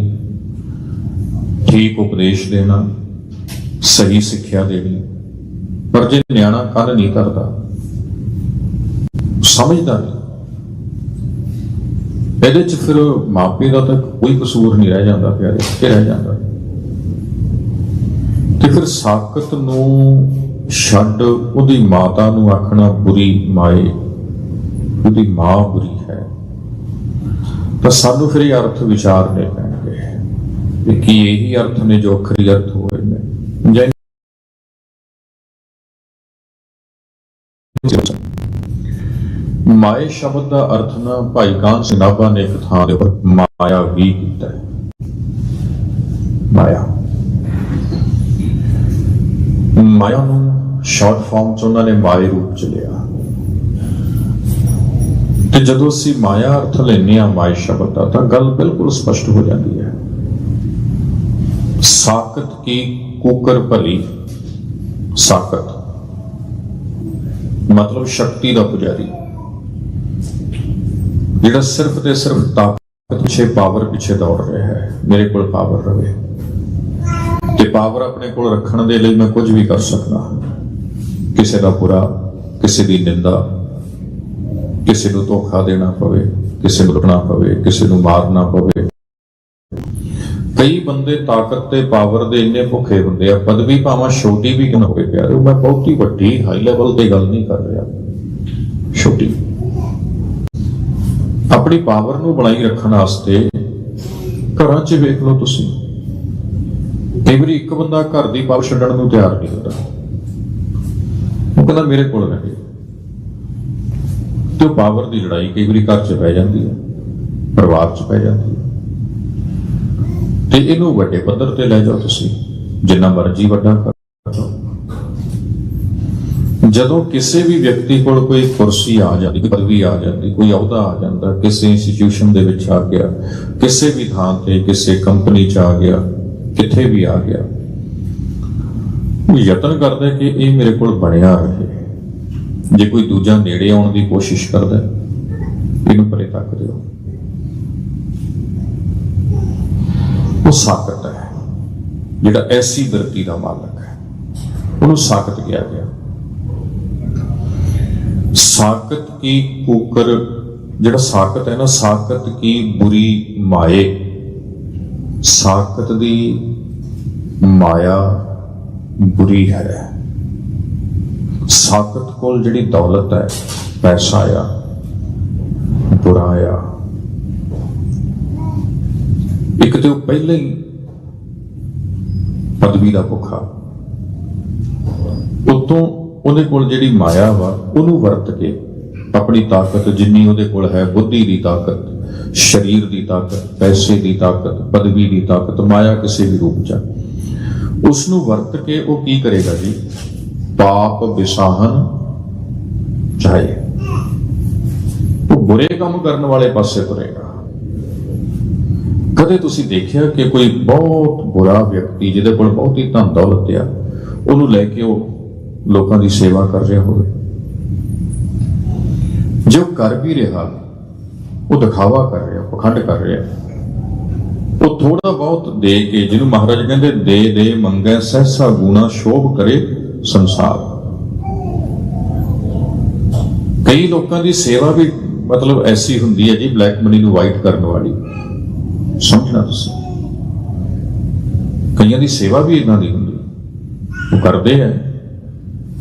ਠੀਕ ਉਪਦੇਸ਼ ਦੇਣਾ, ਸਹੀ ਸਿੱਖਿਆ ਦੇਣੀ। ਪਰ ਜੇ ਨਿਆਣਾ ਕੰਨ ਨਹੀਂ ਕਰਦਾ, ਸਮਝਦਾ ਨਹੀਂ, ਇਹਦੇ ਚ ਫਿਰ ਮਾਪੇ ਦਾ ਤਾਂ ਕੋਈ ਕਸੂਰ ਨਹੀਂ ਰਹਿ ਜਾਂਦਾ ਪਿਆਰੇ ਕਿ ਰਹਿ ਜਾਂਦਾ। ਤੇ ਫਿਰ ਸਾਕਤ ਨੂੰ ਛੱਡ ਉਹਦੀ ਮਾਤਾ ਨੂੰ ਆਖਣਾ, ਬੁਰੀ ਮਾਏ, ਉਹਦੀ ਮਾਂ ਬੁਰੀ ਹੈ ਸਾਨੂੰ ਫਿਰ ਇਹ ਅਰਥ ਵਿਚਾਰਨੇ ਪੈਣਗੇ ਕਿ ਕੀ ਇਹੀ ਅਰਥ ਨੇ ਜੋ ਅਖਰੀ ਅਰਥ ਹੋਏ ਨੇ। ਜੈ ਮਾਏ ਸ਼ਬਦ ਦਾ ਅਰਥ ਨਾ ਭਾਈ ਕਾਨ ਸਿੰਘ ਨਾਭਾ ਨੇ ਇੱਕ ਥਾਂ ਦੇ ਉੱਪਰ ਮਾਇਆ ਵੀ ਕੀਤਾ ਹੈ। ਮਾਇਆ। ਮਾਇਆ ਨੂੰ ਸ਼ਾਰਟ ਫਾਰਮ ਚ ਉਹਨਾਂ ਨੇ ਮਾਏ ਰੂਪ ਚ ਲਿਆ। ਤੇ ਜਦੋਂ ਅਸੀਂ ਮਾਇਆ ਅਰਥ ਲੈਨੇ ਆ ਮਾਇਆ ਸ਼ਬਦ ਦਾ, ਤਾਂ ਗੱਲ ਬਿਲਕੁਲ ਸਪਸ਼ਟ ਹੋ ਜਾਂਦੀ ਹੈ। ਸਾਕਤ ਕੀ ਕੁਕਰ ਭਲੀ? ਸਾਕਤ ਮਤਲਬ ਸ਼ਕਤੀ ਦਾ ਪੁਜਾਰੀ। ਜਿਹੜਾ ਸਿਰਫ ਤੇ ਸਿਰਫ ਤਾਕਤ ਪਿੱਛੇ ਪਾਵਰ ਪਿੱਛੇ ਦੌੜ ਰਿਹਾ ਹੈ, ਮੇਰੇ ਕੋਲ ਪਾਵਰ ਰਵੇ। ਤੇ ਪਾਵਰ ਆਪਣੇ ਕੋਲ ਰੱਖਣ ਦੇ ਲਈ ਮੈਂ ਕੁਝ ਵੀ ਕਰ ਸਕਦਾ ਕਿਸੇ ਦਾ ਬੁਰਾ, ਕਿਸੇ ਦੀ ਨਿੰਦਾ ਕਿਸੇ ਨੂੰ ਧੋਖਾ ਦੇਣਾ ਪਵੇ, ਕਿਸੇ ਨੂੰ ਲੁੱਟਣਾ ਪਵੇ, ਕਿਸੇ ਨੂੰ ਮਾਰਨਾ ਪਵੇ। ਕਈ ਬੰਦੇ ਤਾਕਤ ਤੇ ਪਾਵਰ ਦੇ ਇੰਨੇ ਭੁੱਖੇ ਹੁੰਦੇ ਆ, ਪਦਵੀ ਭਾਵੇਂ ਛੋਟੀ ਵੀ ਕਿਉਂ ਹੋਵੇ ਪਿਆਰੇ? ਮੈਂ ਬਹੁਤੀ ਵੱਡੀ ਹਾਈ ਲੈਵਲ ਦੀ ਗੱਲ ਨਹੀਂ ਕਰ ਰਿਹਾ। ਛੋਟੀ। ਆਪਣੀ ਪਾਵਰ ਨੂੰ ਬਣਾਈ ਰੱਖਣ ਵਾਸਤੇ ਘਰਾਂ 'ਚ ਵੇਖ ਲਓ ਤੁਸੀਂ। ਕਈ ਵਾਰੀ ਇੱਕ ਬੰਦਾ ਘਰ ਦੀ ਪਾਵਰ ਛੱਡਣ ਨੂੰ ਤਿਆਰ ਨਹੀਂ ਹੁੰਦਾ। ਉਹ ਕਹਿੰਦਾ ਮੇਰੇ ਕੋਲ ਰਹੇ ਤੇ ਪਾਵਰ ਦੀ ਲੜਾਈ ਕਈ ਵਾਰੀ ਘਰ 'ਚ ਪੈ ਜਾਂਦੀ ਹੈ, ਪਰਿਵਾਰ 'ਚ ਪੈ ਜਾਂਦੀ ਹੈ। ਤੇ ਇਹਨੂੰ ਵੱਡੇ ਪੱਧਰ ਤੇ ਲੈ ਜਾਓ ਤੁਸੀਂ, ਜਿੰਨਾ ਮਰਜ਼ੀ ਵੱਡਾ ਕਰ ਜਦੋਂ ਕਿਸੇ ਵੀ ਵਿਅਕਤੀ ਕੋਲ ਕੋਈ ਕੁਰਸੀ ਆ ਜਾਂਦੀ, ਕੋਈ ਪਦਵੀ ਆ ਜਾਂਦੀ, ਕੋਈ ਅਹੁਦਾ ਆ ਜਾਂਦਾ, ਕਿਸੇ ਇੰਸਟੀਚਿਊਸ਼ਨ ਦੇ ਵਿੱਚ ਆ ਗਿਆ, ਕਿਸੇ ਵੀ ਥਾਂ ਤੇ, ਕਿਸੇ ਕੰਪਨੀ 'ਚ ਆ ਗਿਆ, ਕਿੱਥੇ ਵੀ ਆ ਗਿਆ, ਉਹ ਯਤਨ ਕਰਦਾ ਕਿ ਇਹ ਮੇਰੇ ਕੋਲ ਬਣਿਆ ਰਹੇ। ਜੇ ਕੋਈ ਦੂਜਾ ਨੇੜੇ ਆਉਣ ਦੀ ਕੋਸ਼ਿਸ਼ ਕਰਦਾ ਇਹਨੂੰ ਪਰੇ ਤੱਕ ਦਿਓ। ਉਹ ਸਾਕਤ ਹੈ, ਜਿਹੜਾ ਐਸੀ ਬਿਰਤੀ ਦਾ ਮਾਲਕ ਹੈ। ਉਹਨੂੰ ਸਾਕਤ ਕਿਹਾ ਗਿਆ। ਸਾਕਤ ਕੀ ਕੂਕਰ, ਜਿਹੜਾ ਸਾਕਤ ਹੈ ਨਾ ਸਾਕਤ ਕੀ ਬੁਰੀ ਮਾਏ? ਸਾਕਤ ਦੀ ਮਾਇਆ ਬੁਰੀ ਹੈ। ਸਾਕਤ ਕੋਲ ਜਿਹੜੀ ਦੌਲਤ ਹੈ, ਪੈਸਾ ਆ, ਬੁਰਾ ਆ। ਇੱਕ ਤੇ ਉਹ ਪਹਿਲੇ ਹੀ ਪਦਵੀ ਦਾ ਭੁੱਖਾ। ਉਤੋਂ ਉਹਦੇ ਕੋਲ ਜਿਹੜੀ ਮਾਇਆ ਵਾ, ਉਹਨੂੰ ਵਰਤ ਕੇ ਆਪਣੀ ਤਾਕਤ ਜਿੰਨੀ ਉਹਦੇ ਕੋਲ ਹੈ, ਬੁੱਧੀ ਦੀ ਤਾਕਤ, ਸਰੀਰ ਦੀ ਤਾਕਤ, ਪੈਸੇ ਦੀ ਤਾਕਤ, ਪਦਵੀ ਦੀ ਤਾਕਤ, ਮਾਇਆ ਕਿਸੇ ਵੀ ਰੂਪ ਚ ਉਸ ਨੂੰ ਵਰਤ ਕੇ ਉਹ ਕੀ ਕਰੇਗਾ ਜੀ? ਪਾਪ ਵਿਸਾਹਨ ਚਾਹੇ। ਉਹ ਬੁਰੇ ਕੰਮ ਕਰਨ ਵਾਲੇ ਪਾਸੇ ਤੁਰੇਗਾ। ਕਦੇ ਤੁਸੀਂ ਦੇਖਿਆ ਕਿ ਕੋਈ ਬਹੁਤ ਬੁਰਾ ਵਿਅਕਤੀ ਜਿਹਦੇ ਕੋਲ ਬਹੁਤੀ ਧਨ ਦੌਲਤ ਆ, ਉਹਨੂੰ ਲੈ ਕੇ ਉਹ ਲੋਕਾਂ ਦੀ ਸੇਵਾ ਕਰ ਰਿਹਾ ਹੋਵੇ? ਜੋ ਕਰ ਵੀ ਰਿਹਾ, ਉਹ ਦਿਖਾਵਾ ਕਰ ਰਿਹਾ, ਪਖੰਡ ਕਰ ਰਿਹਾ, ਉਹ ਥੋੜਾ ਬਹੁਤ ਦੇ ਕੇ, ਜਿਹਨੂੰ ਮਹਾਰਾਜ ਕਹਿੰਦੇ, ਦੇ ਦੇ ਮੰਗੈ, ਸਹਿਸਾ ਗੁਣਾ, ਸ਼ੋਭ ਕਰੇ ਸੰਸਾਰ। ਕਈ ਲੋਕਾਂ ਦੀ ਸੇਵਾ ਵੀ ਮਤਲਬ ਐਸੀ ਹੁੰਦੀ ਹੈ ਜੀ ਬਲੈਕ ਮਨੀ ਨੂੰ ਵਾਈਟ ਕਰਨ ਵਾਲੀ। ਸਮਝਣਾ ਤੁਸੀਂ? ਕਈਆਂ ਦੀ ਸੇਵਾ ਵੀ ਇਹਨਾਂ ਦੀ ਹੁੰਦੀ। ਉਹ ਕਰਦੇ ਹੈ।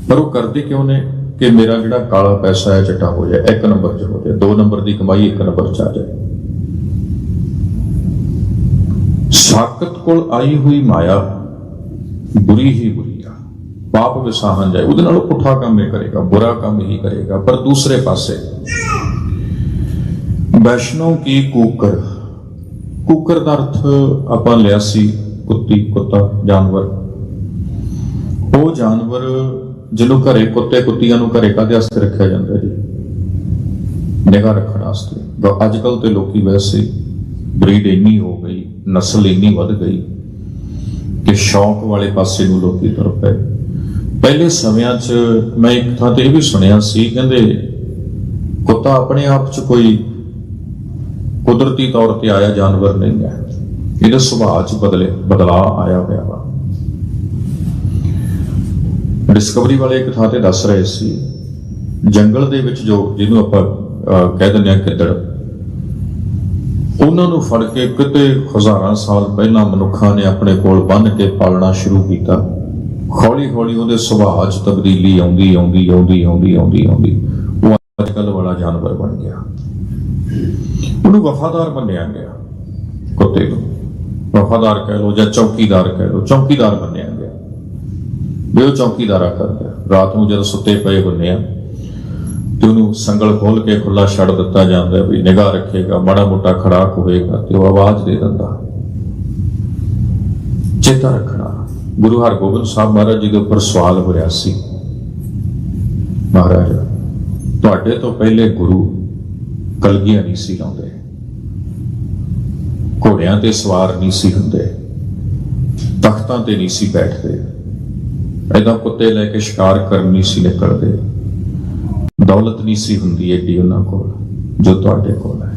ਪਰ ਉਹ ਕਰਦੇ ਕਿਉਂ ਨੇ? ਕਿ ਮੇਰਾ ਜਿਹੜਾ ਕਾਲਾ ਪੈਸਾ ਹੈ, ਚਿੱਟਾ ਹੋ ਜਾਏ, ਇੱਕ ਨੰਬਰ 'ਚ ਹੋ ਜਾਏ, ਦੋ ਨੰਬਰ ਦੀ ਕਮਾਈ, ਇੱਕ ਨੰਬਰ 'ਚ ਆ ਜਾਏ। ਸਾਕਤ ਕੋਲ ਆਈ ਹੋਈ ਮਾਇਆ, ਬੁਰੀ ਹੀ ਬੁਰੀ। ਪਾਪ ਵਿਸਾਹਨ ਜਾਏ, ਉਹਦੇ ਨਾਲ ਉਹ ਪੁੱਠਾ ਕੰਮ ਹੀ ਕਰੇਗਾ, ਬੁਰਾ ਕੰਮ ਹੀ ਕਰੇਗਾ, ਪਰ ਦੂਸਰੇ ਪਾਸੇ ਵੈਸ਼ਨੋ ਕੀ ਕੂਕਰ? ਕੂਕਰ ਦਾ ਅਰਥ ਆਪਾਂ ਲਿਆ ਸੀ ਕੁੱਤੀ, ਕੁੱਤਾ, ਜਾਨਵਰ। ਉਹ ਜਾਨਵਰ ਜਿਹਨੂੰ ਘਰੇ ਕੁੱਤੇ ਕੁੱਤੀਆਂ ਨੂੰ ਘਰੇ ਕਾਹਦੇ ਵਾਸਤੇ ਰੱਖਿਆ ਜਾਂਦਾ ਜੀ? ਨਿਗਾਹ ਰੱਖਣ ਵਾਸਤੇ। ਅੱਜ ਕੱਲ ਤੇ ਲੋਕੀ ਵੈਸੇ ਬਰੀਡ ਇੰਨੀ ਹੋ ਗਈ, ਨਸਲ ਇੰਨੀ ਵੱਧ ਗਈ ਕਿ ਸ਼ੌਕ ਵਾਲੇ ਪਾਸੇ ਨੂੰ ਲੋਕੀ ਤੁਰ ਪਏ। ਪਹਿਲੇ ਸਮਿਆਂ 'ਚ ਮੈਂ ਇੱਕ ਥਾਂ ਤੇ ਇਹ ਵੀ ਸੁਣਿਆ ਸੀ, ਕਹਿੰਦੇ ਕੁੱਤਾ ਆਪਣੇ ਆਪ 'ਚ ਕੋਈ ਕੁਦਰਤੀ ਤੌਰ ਤੇ ਆਇਆ ਜਾਨਵਰ ਨਹੀਂ ਹੈ। ਇਹਦੇ ਸੁਭਾਅ 'ਚ ਬਦਲੇ, ਬਦਲਾਅ ਆਇਆ ਹੋਇਆ ਵਾ। ਡਿਸਕਵਰੀ ਵਾਲੇ ਇੱਕ ਥਾਂ ਤੇ ਦੱਸ ਰਹੇ ਸੀ, ਜੰਗਲ ਦੇ ਵਿੱਚ ਜੋ ਜਿਹਨੂੰ ਆਪਾਂ ਕਹਿ ਦਿੰਦੇ ਆ ਕਿੱਦੜ, ਉਹਨਾਂ ਨੂੰ ਫੜ ਕੇ ਕਿਤੇ ਹਜ਼ਾਰਾਂ ਸਾਲ ਪਹਿਲਾਂ ਮਨੁੱਖਾਂ ਨੇ ਆਪਣੇ ਕੋਲ ਬੰਨ੍ਹ ਕੇ ਪਾਲਣਾ ਸ਼ੁਰੂ ਕੀਤਾ। ਹੌਲੀ ਹੌਲੀ ਉਹਦੇ ਸੁਭਾਅ 'ਚ ਤਬਦੀਲੀ ਆਉਂਦੀ ਆਉਂਦੀ ਆਉਂਦੀ ਆਉਂਦੀ ਆਉਂਦੀ ਆਉਂਦੀ। ਉਹ ਅੱਜ ਵਾਲਾ ਜਾਨਵਰ ਬਣ ਗਿਆ। ਉਹਨੂੰ ਵਫਾਦਾਰ ਮੰਨਿਆ ਗਿਆ, ਕੁੱਤੇ ਨੂੰ। ਵਫਾਦਾਰ ਕਹਿ ਲੋ ਜਾਂ ਚੌਕੀਦਾਰ ਕਹਿ ਲੋ ਚੌਕੀਦਾਰ ਮੰਨਿਆ ਗਿਆ। ਵੀ ਉਹ ਚੌਕੀਦਾਰਾ ਕਰਦਾ ਰਾਤ ਨੂੰ ਜਦੋਂ ਸੁੱਤੇ ਪਏ ਹੁੰਦੇ ਆ, ਤੇ ਉਹਨੂੰ ਸੰਗਲ ਖੋਲ ਕੇ ਖੁੱਲਾ ਛੱਡ ਦਿੱਤਾ ਜਾਂਦਾ ਵੀ ਨਿਗਾਹ ਰੱਖੇਗਾ, ਮਾੜਾ ਮੋਟਾ ਖੜਾਕ ਹੋਏਗਾ ਤੇ ਉਹ ਆਵਾਜ਼ ਦੇ ਦਿੰਦਾ। ਚੇਤਾ ਰੱਖ ਗੁਰੂ ਹਰਗੋਬਿੰਦ ਸਾਹਿਬ ਮਹਾਰਾਜ ਜੀ ਦੇ ਉੱਪਰ ਸਵਾਲ ਹੋਇਆ ਸੀ। ਮਹਾਰਾਜ, ਤੁਹਾਡੇ ਤੋਂ ਪਹਿਲੇ ਗੁਰੂ ਕਲਗੀਆਂ ਨਹੀਂ ਸੀ ਲਾਉਂਦੇ। ਘੋੜਿਆਂ ਤੇ ਸਵਾਰ ਨਹੀਂ ਸੀ ਹੁੰਦੇ। ਤਖਤਾਂ ਤੇ ਨਹੀਂ ਸੀ ਬੈਠਦੇ। ਐਦਾਂ ਕੁੱਤੇ ਲੈ ਕੇ ਸ਼ਿਕਾਰ ਕਰਨ ਨਹੀਂ ਸੀ ਨਿਕਲਦੇ। ਦੌਲਤ ਨਹੀਂ ਸੀ ਹੁੰਦੀ ਏਡੀ ਉਹਨਾਂ ਕੋਲ, ਜੋ ਤੁਹਾਡੇ ਕੋਲ ਹੈ।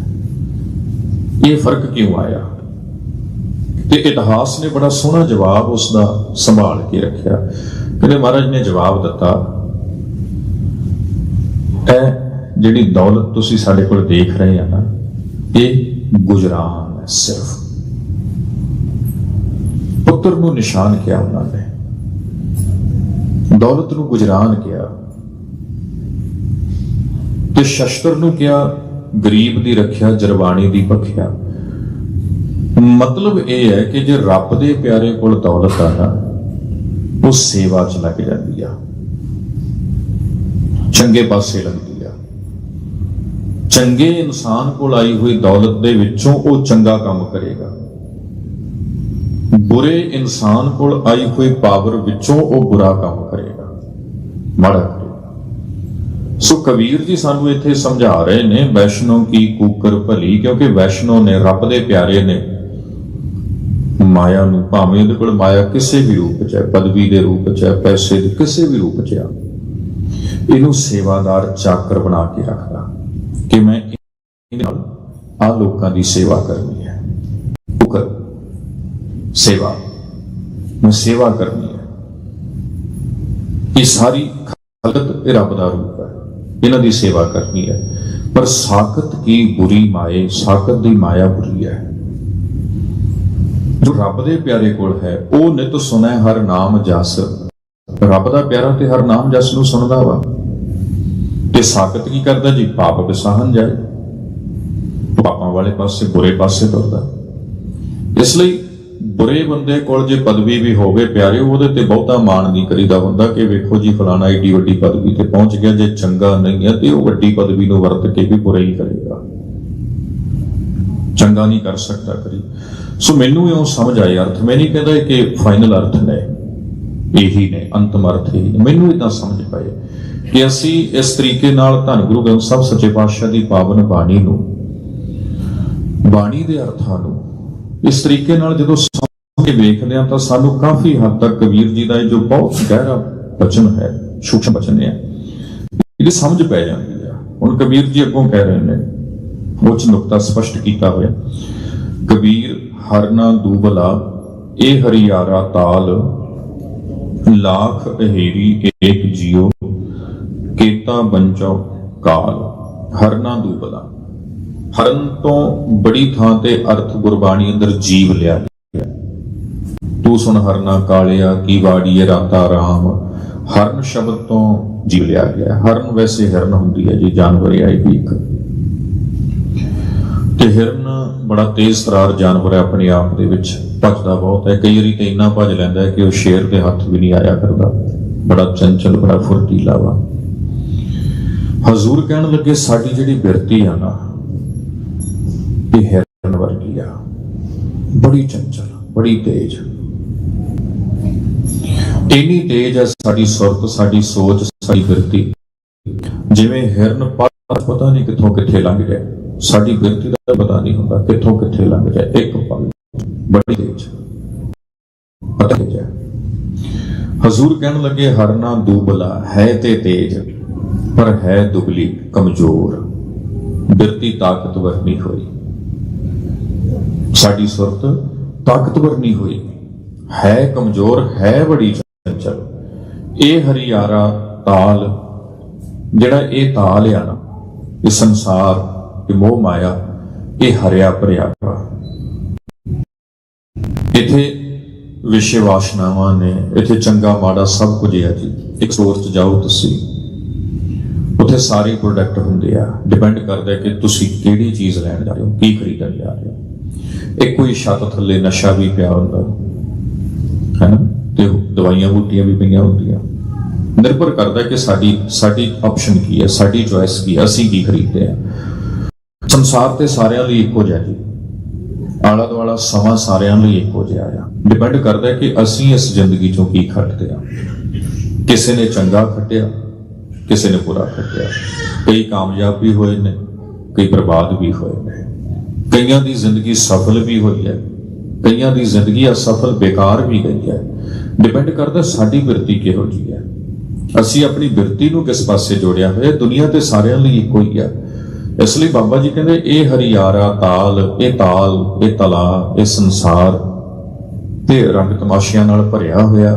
ਇਹ ਫ਼ਰਕ ਕਿਉਂ ਆਇਆ? ਤੇ ਇਤਿਹਾਸ ਨੇ ਬੜਾ ਸੋਹਣਾ ਜਵਾਬ ਉਸ ਦਾ ਸੰਭਾਲ ਕੇ ਰੱਖਿਆ। ਕਹਿੰਦੇ ਮਹਾਰਾਜ ਨੇ ਜਵਾਬ ਦਿੱਤਾ, ਇਹ ਜਿਹੜੀ ਦੌਲਤ ਤੁਸੀਂ ਸਾਡੇ ਕੋਲ ਦੇਖ ਰਹੇ ਆ ਨਾ, ਇਹ ਗੁਜਰਾਨ ਹੈ ਸਿਰਫ। ਪੁੱਤਰ ਨੂੰ ਨਿਸ਼ਾਨ ਕਿਹਾ ਉਹਨਾਂ ਨੇ। ਦੌਲਤ ਨੂੰ ਗੁਜਰਾਨ ਕਿਹਾ ਤੇ ਸ਼ਸਤਰ ਨੂੰ ਕਿਹਾ, ਗਰੀਬ ਦੀ ਰੱਖਿਆ, ਜਰਵਾਣੀ ਦੀ ਬਖਿਆ ਮਤਲਬ ਇਹ ਹੈ ਕਿ ਜੇ ਰੱਬ ਦੇ ਪਿਆਰੇ ਕੋਲ ਦੌਲਤ ਆ ਨਾ, ਉਹ ਸੇਵਾ 'ਚ ਲੱਗ ਜਾਂਦੀ ਆ। ਚੰਗੇ ਪਾਸੇ ਲੱਗਦੀ ਆ। ਚੰਗੇ ਇਨਸਾਨ ਕੋਲ ਆਈ ਹੋਈ ਦੌਲਤ ਦੇ ਵਿੱਚੋਂ ਉਹ ਚੰਗਾ ਕੰਮ ਕਰੇਗਾ। ਬੁਰੇ ਇਨਸਾਨ ਕੋਲ ਆਈ ਹੋਈ ਪਾਵਰ ਵਿੱਚੋਂ ਉਹ ਬੁਰਾ ਕੰਮ ਕਰੇਗਾ। ਮਾੜਾ ਕਰੇਗਾ। ਸੋ ਕਬੀਰ ਜੀ ਸਾਨੂੰ ਇੱਥੇ ਸਮਝਾ ਰਹੇ ਨੇ, ਵੈਸ਼ਨੋ ਕੀ ਕੂਕਰ ਭਲੀ, ਕਿਉਂਕਿ ਵੈਸ਼ਨੋ ਨੇ ਰੱਬ ਦੇ ਪਿਆਰੇ ਨੇ ਮਾਇਆ ਨੂੰ, ਭਾਵੇਂ ਉਹਦੇ ਕੋਲ ਮਾਇਆ ਕਿਸੇ ਵੀ ਰੂਪ ਚ ਹੈ, ਪਦਵੀ ਦੇ ਰੂਪ ਚ ਹੈ, ਪੈਸੇ ਦੇ ਕਿਸੇ ਵੀ ਰੂਪ ਚ ਆ ਇਹਨੂੰ ਸੇਵਾਦਾਰ ਚਾਕਰ ਬਣਾ ਕੇ ਰੱਖਦਾ। ਕਿ ਮੈਂ ਇਹਦੇ ਨਾਲ ਆ ਲੋਕਾਂ ਦੀ ਸੇਵਾ ਕਰਨੀ ਹੈ। ਕੂਕਰ ਸੇਵਾ। ਮੈਂ ਸੇਵਾ ਕਰਨੀ ਹੈ। ਇਹ ਸਾਰੀ ਖਲਕਤ ਇਹ ਰੱਬ ਦਾ ਰੂਪ ਹੈ। ਇਹਨਾਂ ਦੀ ਸੇਵਾ ਕਰਨੀ ਹੈ। ਪਰ ਸਾਖਤ ਕੀ ਬੁਰੀ ਮਾਏ, ਸਾਖਤ ਦੀ ਮਾਇਆ ਬੁਰੀ ਹੈ। ਜੋ ਰੱਬ ਦੇ ਪਿਆਰੇ ਕੋਲ ਹੈ, ਉਹ ਨਿਤ ਸੁਣੈ ਹਰ ਨਾਮ ਜਸ। ਰੱਬ ਦਾ ਪਿਆਰਾ ਤੇ ਹਰ ਨਾਮ ਜਸ ਨੂੰ ਸੁਣਦਾ ਵਾ। ਤੇ ਸਾਖਤ ਕੀ ਕਰਦਾ ਜੀ? ਪਾਪ ਵਿਸਾਹਨ ਜਾਏ। ਪਾਪਾਂ ਵਾਲੇ ਪਾਸੇ, ਬੁਰੇ ਪਾਸੇ ਤੁਰਦਾ। ਇਸ ਲਈ ਬੁਰੇ ਬੰਦੇ ਕੋਲ ਜੇ ਪਦਵੀ ਵੀ ਹੋਵੇ, ਪਿਆਰੇ, ਉਹਦੇ ਤੇ ਬਹੁਤਾ ਮਾਣ ਨਹੀਂ ਕਰੀਦਾ ਹੁੰਦਾ ਕਿ ਵੇਖੋ ਜੀ, ਫਲਾਣਾ ਏਡੀ ਵੱਡੀ ਪਦਵੀ ਤੇ ਪਹੁੰਚ ਗਿਆ, ਜੇ ਚੰਗਾ ਨਹੀਂ ਹੈ, ਤੇ ਉਹ ਵੱਡੀ ਪਦਵੀ ਨੂੰ ਵਰਤ ਕੇ ਵੀ ਬੁਰਾ ਹੀ ਕਰੇਗਾ। ਚੰਗਾ ਨਹੀਂ ਕਰ ਸਕਦਾ ਕਰੀ ਸੋ ਮੈਨੂੰ ਇਹ ਸਮਝ ਆਇਆ ਅਰਥ। ਮੈਂ ਨਹੀਂ ਕਹਿੰਦਾ ਕਿ ਫਾਈਨਲ ਅਰਥ ਨੇ, ਇਹੀ ਨੇ, ਅੰਤਮ ਅਰਥ ਹੀ ਮੈਨੂੰ ਇਦਾਂ ਸਮਝ ਪਾਏ ਕਿ ਅਸੀਂ ਇਸ ਤਰੀਕੇ ਨਾਲ ਧੰਨ ਗੁਰੂ ਗ੍ਰੰਥ ਸਾਹਿਬ ਸੱਚੇ ਪਾਤਸ਼ਾਹ ਦੀ ਪਾਵਨ ਬਾਣੀ ਨੂੰ, ਬਾਣੀ ਦੇ ਅਰਥਾਂ ਨੂੰ, ਇਸ ਤਰੀਕੇ ਨਾਲ ਜਦੋਂ ਸਮਝ ਕੇ ਵੇਖਦੇ ਹਾਂ ਤਾਂ ਸਾਨੂੰ ਕਾਫੀ ਹੱਦ ਤੱਕ ਕਬੀਰ ਜੀ ਦਾ ਇਹ ਜੋ ਬਹੁਤ ਗਹਿਰਾ ਬਚਨ ਹੈ, ਸੂਖਮ ਬਚਨ ਹੈ ਇਹਦੀ ਸਮਝ ਪੈ ਜਾਂਦੀ ਹੈ। ਹੁਣ ਕਬੀਰ ਜੀ ਅੱਗੋਂ ਕਹਿ ਰਹੇ ਨੇ ਉਹ ਨੁਕਤਾ ਸਪਸ਼ਟ ਕੀਤਾ ਹੋਇਆ। ਕਬੀਰ ਹਰਨਾ ਦੂਬਲਾ, ਇਹ ਹਰਿਆਰਾ ਤਾਲ, ਲੱਖ ਅਹੇਰੀ ਏਕ ਜੀਓ, ਕੇਤਾ ਬੰਚੋ ਕਾਲ, ਹਰਨਾ ਦੂਬਲਾ। ਹਰਨ ਤੋਂ ਬੜੀ ਥਾਂ ਤੇ ਅਰਥ ਗੁਰਬਾਣੀ ਅੰਦਰ ਜੀਵ ਲਿਆ ਗਿਆ। ਤੂੰ ਸੁਣ ਹਰਨਾ ਕਾਲਿਆ, ਕੀ ਵਾੜੀਏ ਰਾਤਾ ਰਾਮ। ਹਰਨ ਸ਼ਬਦ ਤੋਂ ਜੀਵ ਲਿਆ ਗਿਆ। ਹਰਨ ਵੈਸੇ ਹਰਨ ਹੁੰਦੀ ਹੈ ਜੀ, ਜਾਨਵਰ ਹੈ ਇਹ ਇੱਕ ਤੇ ਹਿਰਨ ਬੜਾ ਤੇਜ਼ ਤਰਾਰ ਜਾਨਵਰ ਹੈ ਆਪਣੇ ਆਪ ਦੇ ਵਿੱਚ, ਭੱਜਦਾ ਬਹੁਤ ਹੈ। ਕਈ ਵਾਰੀ ਤੇ ਇੰਨਾ ਭੱਜ ਲੈਂਦਾ ਹੈ ਕਿ ਉਹ ਸ਼ੇਰ ਦੇ ਹੱਥ ਵੀ ਨਹੀਂ ਆਇਆ ਕਰਦਾ। ਬੜਾ ਚੰਚਲ, ਬੜਾ ਫੁਰਤੀਲਾ ਵਾ। ਹਜ਼ੂਰ ਕਹਿਣ ਲੱਗੇ, ਸਾਡੀ ਜਿਹੜੀ ਬਿਰਤੀ ਆ ਨਾ, ਇਹ ਹਿਰਨ ਵਰਗੀ ਆ। ਬੜੀ ਚੰਚਲ, ਬੜੀ ਤੇਜ਼। ਇੰਨੀ ਤੇਜ਼ ਆ ਸਾਡੀ ਸੁਰਤ, ਸਾਡੀ ਸੋਚ, ਸਾਡੀ ਬਿਰਤੀ। ਜਿਵੇਂ ਹਿਰਨ ਪਤਾ ਨਹੀਂ ਕਿੱਥੋਂ ਕਿੱਥੇ ਲੰਘ ਜਾਏ ਸਾਡੀ ਬਿਰਤੀ ਦਾ ਪਤਾ ਨਹੀਂ ਹੁੰਦਾ ਕਿੱਥੋਂ ਕਿੱਥੇ ਲੰਘ ਜਾਏ ਇੱਕ ਪਲ ਬੜੀ ਤੇਜ। ਪਤਾ ਨਹੀਂ ਹਜ਼ੂਰ ਕਹਿਣ ਲੱਗੇ ਹਰਨਾ ਦੂਬਲਾ, ਹੈ ਤੇ ਤੇਜ, ਪਰ ਹੈ ਦੁਬਲੀ, ਕਮਜ਼ੋਰ। ਬਿਰਤੀ ਤਾਕਤਵਰ ਨਹੀਂ ਹੋਈ। ਸਾਡੀ ਸੁਰਤ ਤਾਕਤਵਰ ਨਹੀਂ ਹੋਈ। ਹੈ ਕਮਜ਼ੋਰ, ਹੈ ਬੜੀ ਚੰਚਲ। ਇਹ ਹਰੀਆਰਾ ਤਾਲ, ਜਿਹੜਾ ਇਹ ਤਾਲ ਆ ਨਾ, ਇਹ ਸੰਸਾਰ ਇਹ ਮੋਹ ਮਾਇਆ, ਇਹ ਹਰਿਆ ਭਰਿਆ ਵਾ ਵਿਸ਼ੇ ਵਾਸ਼ਨਾਵਾਂ ਨੇ, ਇੱਥੇ ਚੰਗਾ ਮਾੜਾ ਸਭ ਕੁਝ ਹੈ ਜੀ। ਇੱਕ ਸੋਰਸ ਜਾਓ ਤੁਸੀਂ। ਉੱਥੇ ਸਾਰੇ ਪ੍ਰੋਡਕਟ ਹੁੰਦੇ ਆ। ਡਿਪੈਂਡ ਕਰਦਾ ਕਿ ਤੁਸੀਂ ਕਿਹੜੀ ਚੀਜ਼ ਲੈਣ ਜਾ ਰਹੇ ਹੋ, ਕੀ ਖਰੀਦਣ ਜਾ ਰਹੇ ਹੋ। ਇੱਕੋ ਕੋਈ ਛੱਤ ਥੱਲੇ ਨਸ਼ਾ ਵੀ ਪਿਆ ਹੁੰਦਾ। ਹੈ ਨਾ ਤੇ ਦਵਾਈਆਂ ਬੂਟੀਆਂ ਵੀ ਪਈਆਂ ਹੁੰਦੀਆਂ। ਨਿਰਭਰ ਕਰਦਾ ਕਿ ਸਾਡੀ ਸਾਡੀ ਆਪਸ਼ਨ ਕੀ ਹੈ, ਸਾਡੀ ਚੋਇਸ ਕੀ ਹੈ, ਅਸੀਂ ਕੀ ਖਰੀਦਦੇ ਆ। ਸੰਸਾਰ ਤੇ ਸਾਰਿਆਂ ਲਈ ਇੱਕੋ ਜਿਹਾ ਜੀ ਆਲਾ ਦੁਆਲਾ ਸਮਾਂ ਸਾਰਿਆਂ ਲਈ ਇੱਕੋ ਜਿਹਾ ਆ। ਡਿਪੈਂਡ ਕਰਦਾ ਹੈ ਕਿ ਅਸੀਂ ਇਸ ਜ਼ਿੰਦਗੀ ਚੋਂ ਕੀ ਖੱਟਦੇ ਆ। ਕਿਸੇ ਨੇ ਚੰਗਾ ਖੱਟਿਆ, ਕਿਸੇ ਨੇ ਬੁਰਾ ਖੱਟਿਆ। ਕਈ ਕਾਮਯਾਬ ਵੀ ਹੋਏ ਨੇ, ਕਈ ਬਰਬਾਦ ਵੀ ਹੋਏ ਨੇ। ਕਈਆਂ ਦੀ ਜ਼ਿੰਦਗੀ ਸਫਲ ਵੀ ਹੋਈ ਹੈ, ਕਈਆਂ ਦੀ ਜ਼ਿੰਦਗੀ ਅਸਫਲ ਬੇਕਾਰ ਵੀ ਗਈ ਹੈ। ਡਿਪੈਂਡ ਕਰਦਾ ਸਾਡੀ ਬਿਰਤੀ ਕਿਹੋ ਜੀ ਹੈ। ਅਸੀਂ ਆਪਣੀ ਬਿਰਤੀ ਨੂੰ ਕਿਸ ਪਾਸੇ ਜੋੜਿਆ ਹੋਇਆ ਦੁਨੀਆ ਤੇ ਸਾਰਿਆਂ ਲਈ ਇੱਕੋ ਹੀ ਹੈ। ਇਸ ਲਈ ਬਾਬਾ ਜੀ ਕਹਿੰਦੇ, ਇਹ ਹਰੀਆਰਾ ਤਾਲ, ਇਹ ਤਾਲ, ਇਹ ਤਲਾ, ਇਹ ਸੰਸਾਰ ਤੇ ਰੰਗ ਤਮਾਸ਼ਿਆਂ ਨਾਲ ਭਰਿਆ ਹੋਇਆ।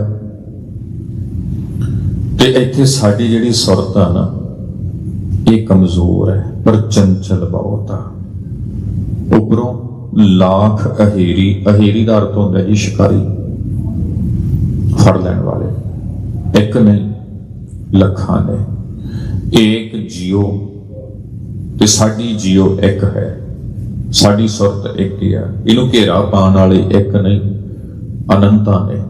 ਤੇ ਇੱਥੇ ਸਾਡੀ ਜਿਹੜੀ ਸੁਰਤ ਆ ਨਾ, ਇਹ ਕਮਜ਼ੋਰ ਹੈ, ਪਰ ਚੰਚਲ ਬਹੁਤ ਆ। ਉਪਰੋਂ ਲੱਖ ਅਹੇਰੀ ਅਹੇਰੀ ਦਾ ਅਰਥ ਹੁੰਦਾ ਜੀ ਸ਼ਿਕਾਰੀ, ਫੜ ਲੈਣ ਵਾਲੇ। ਇੱਕ ਨਹੀਂ ਲੱਖਾਂ ਨੇ ਏਕ ਜੀਓ ਤੇ ਸਾਡੀ ਜੀਓ ਇੱਕ ਹੈ। ਸਾਡੀ ਸੁਰਤ ਇੱਕ ਹੀ ਆ। ਇਹਨੂੰ ਘੇਰਾ ਪਾਉਣ ਵਾਲੇ ਇੱਕ ਨਹੀਂ ਅਨੰਤਾਂ ਨੇ।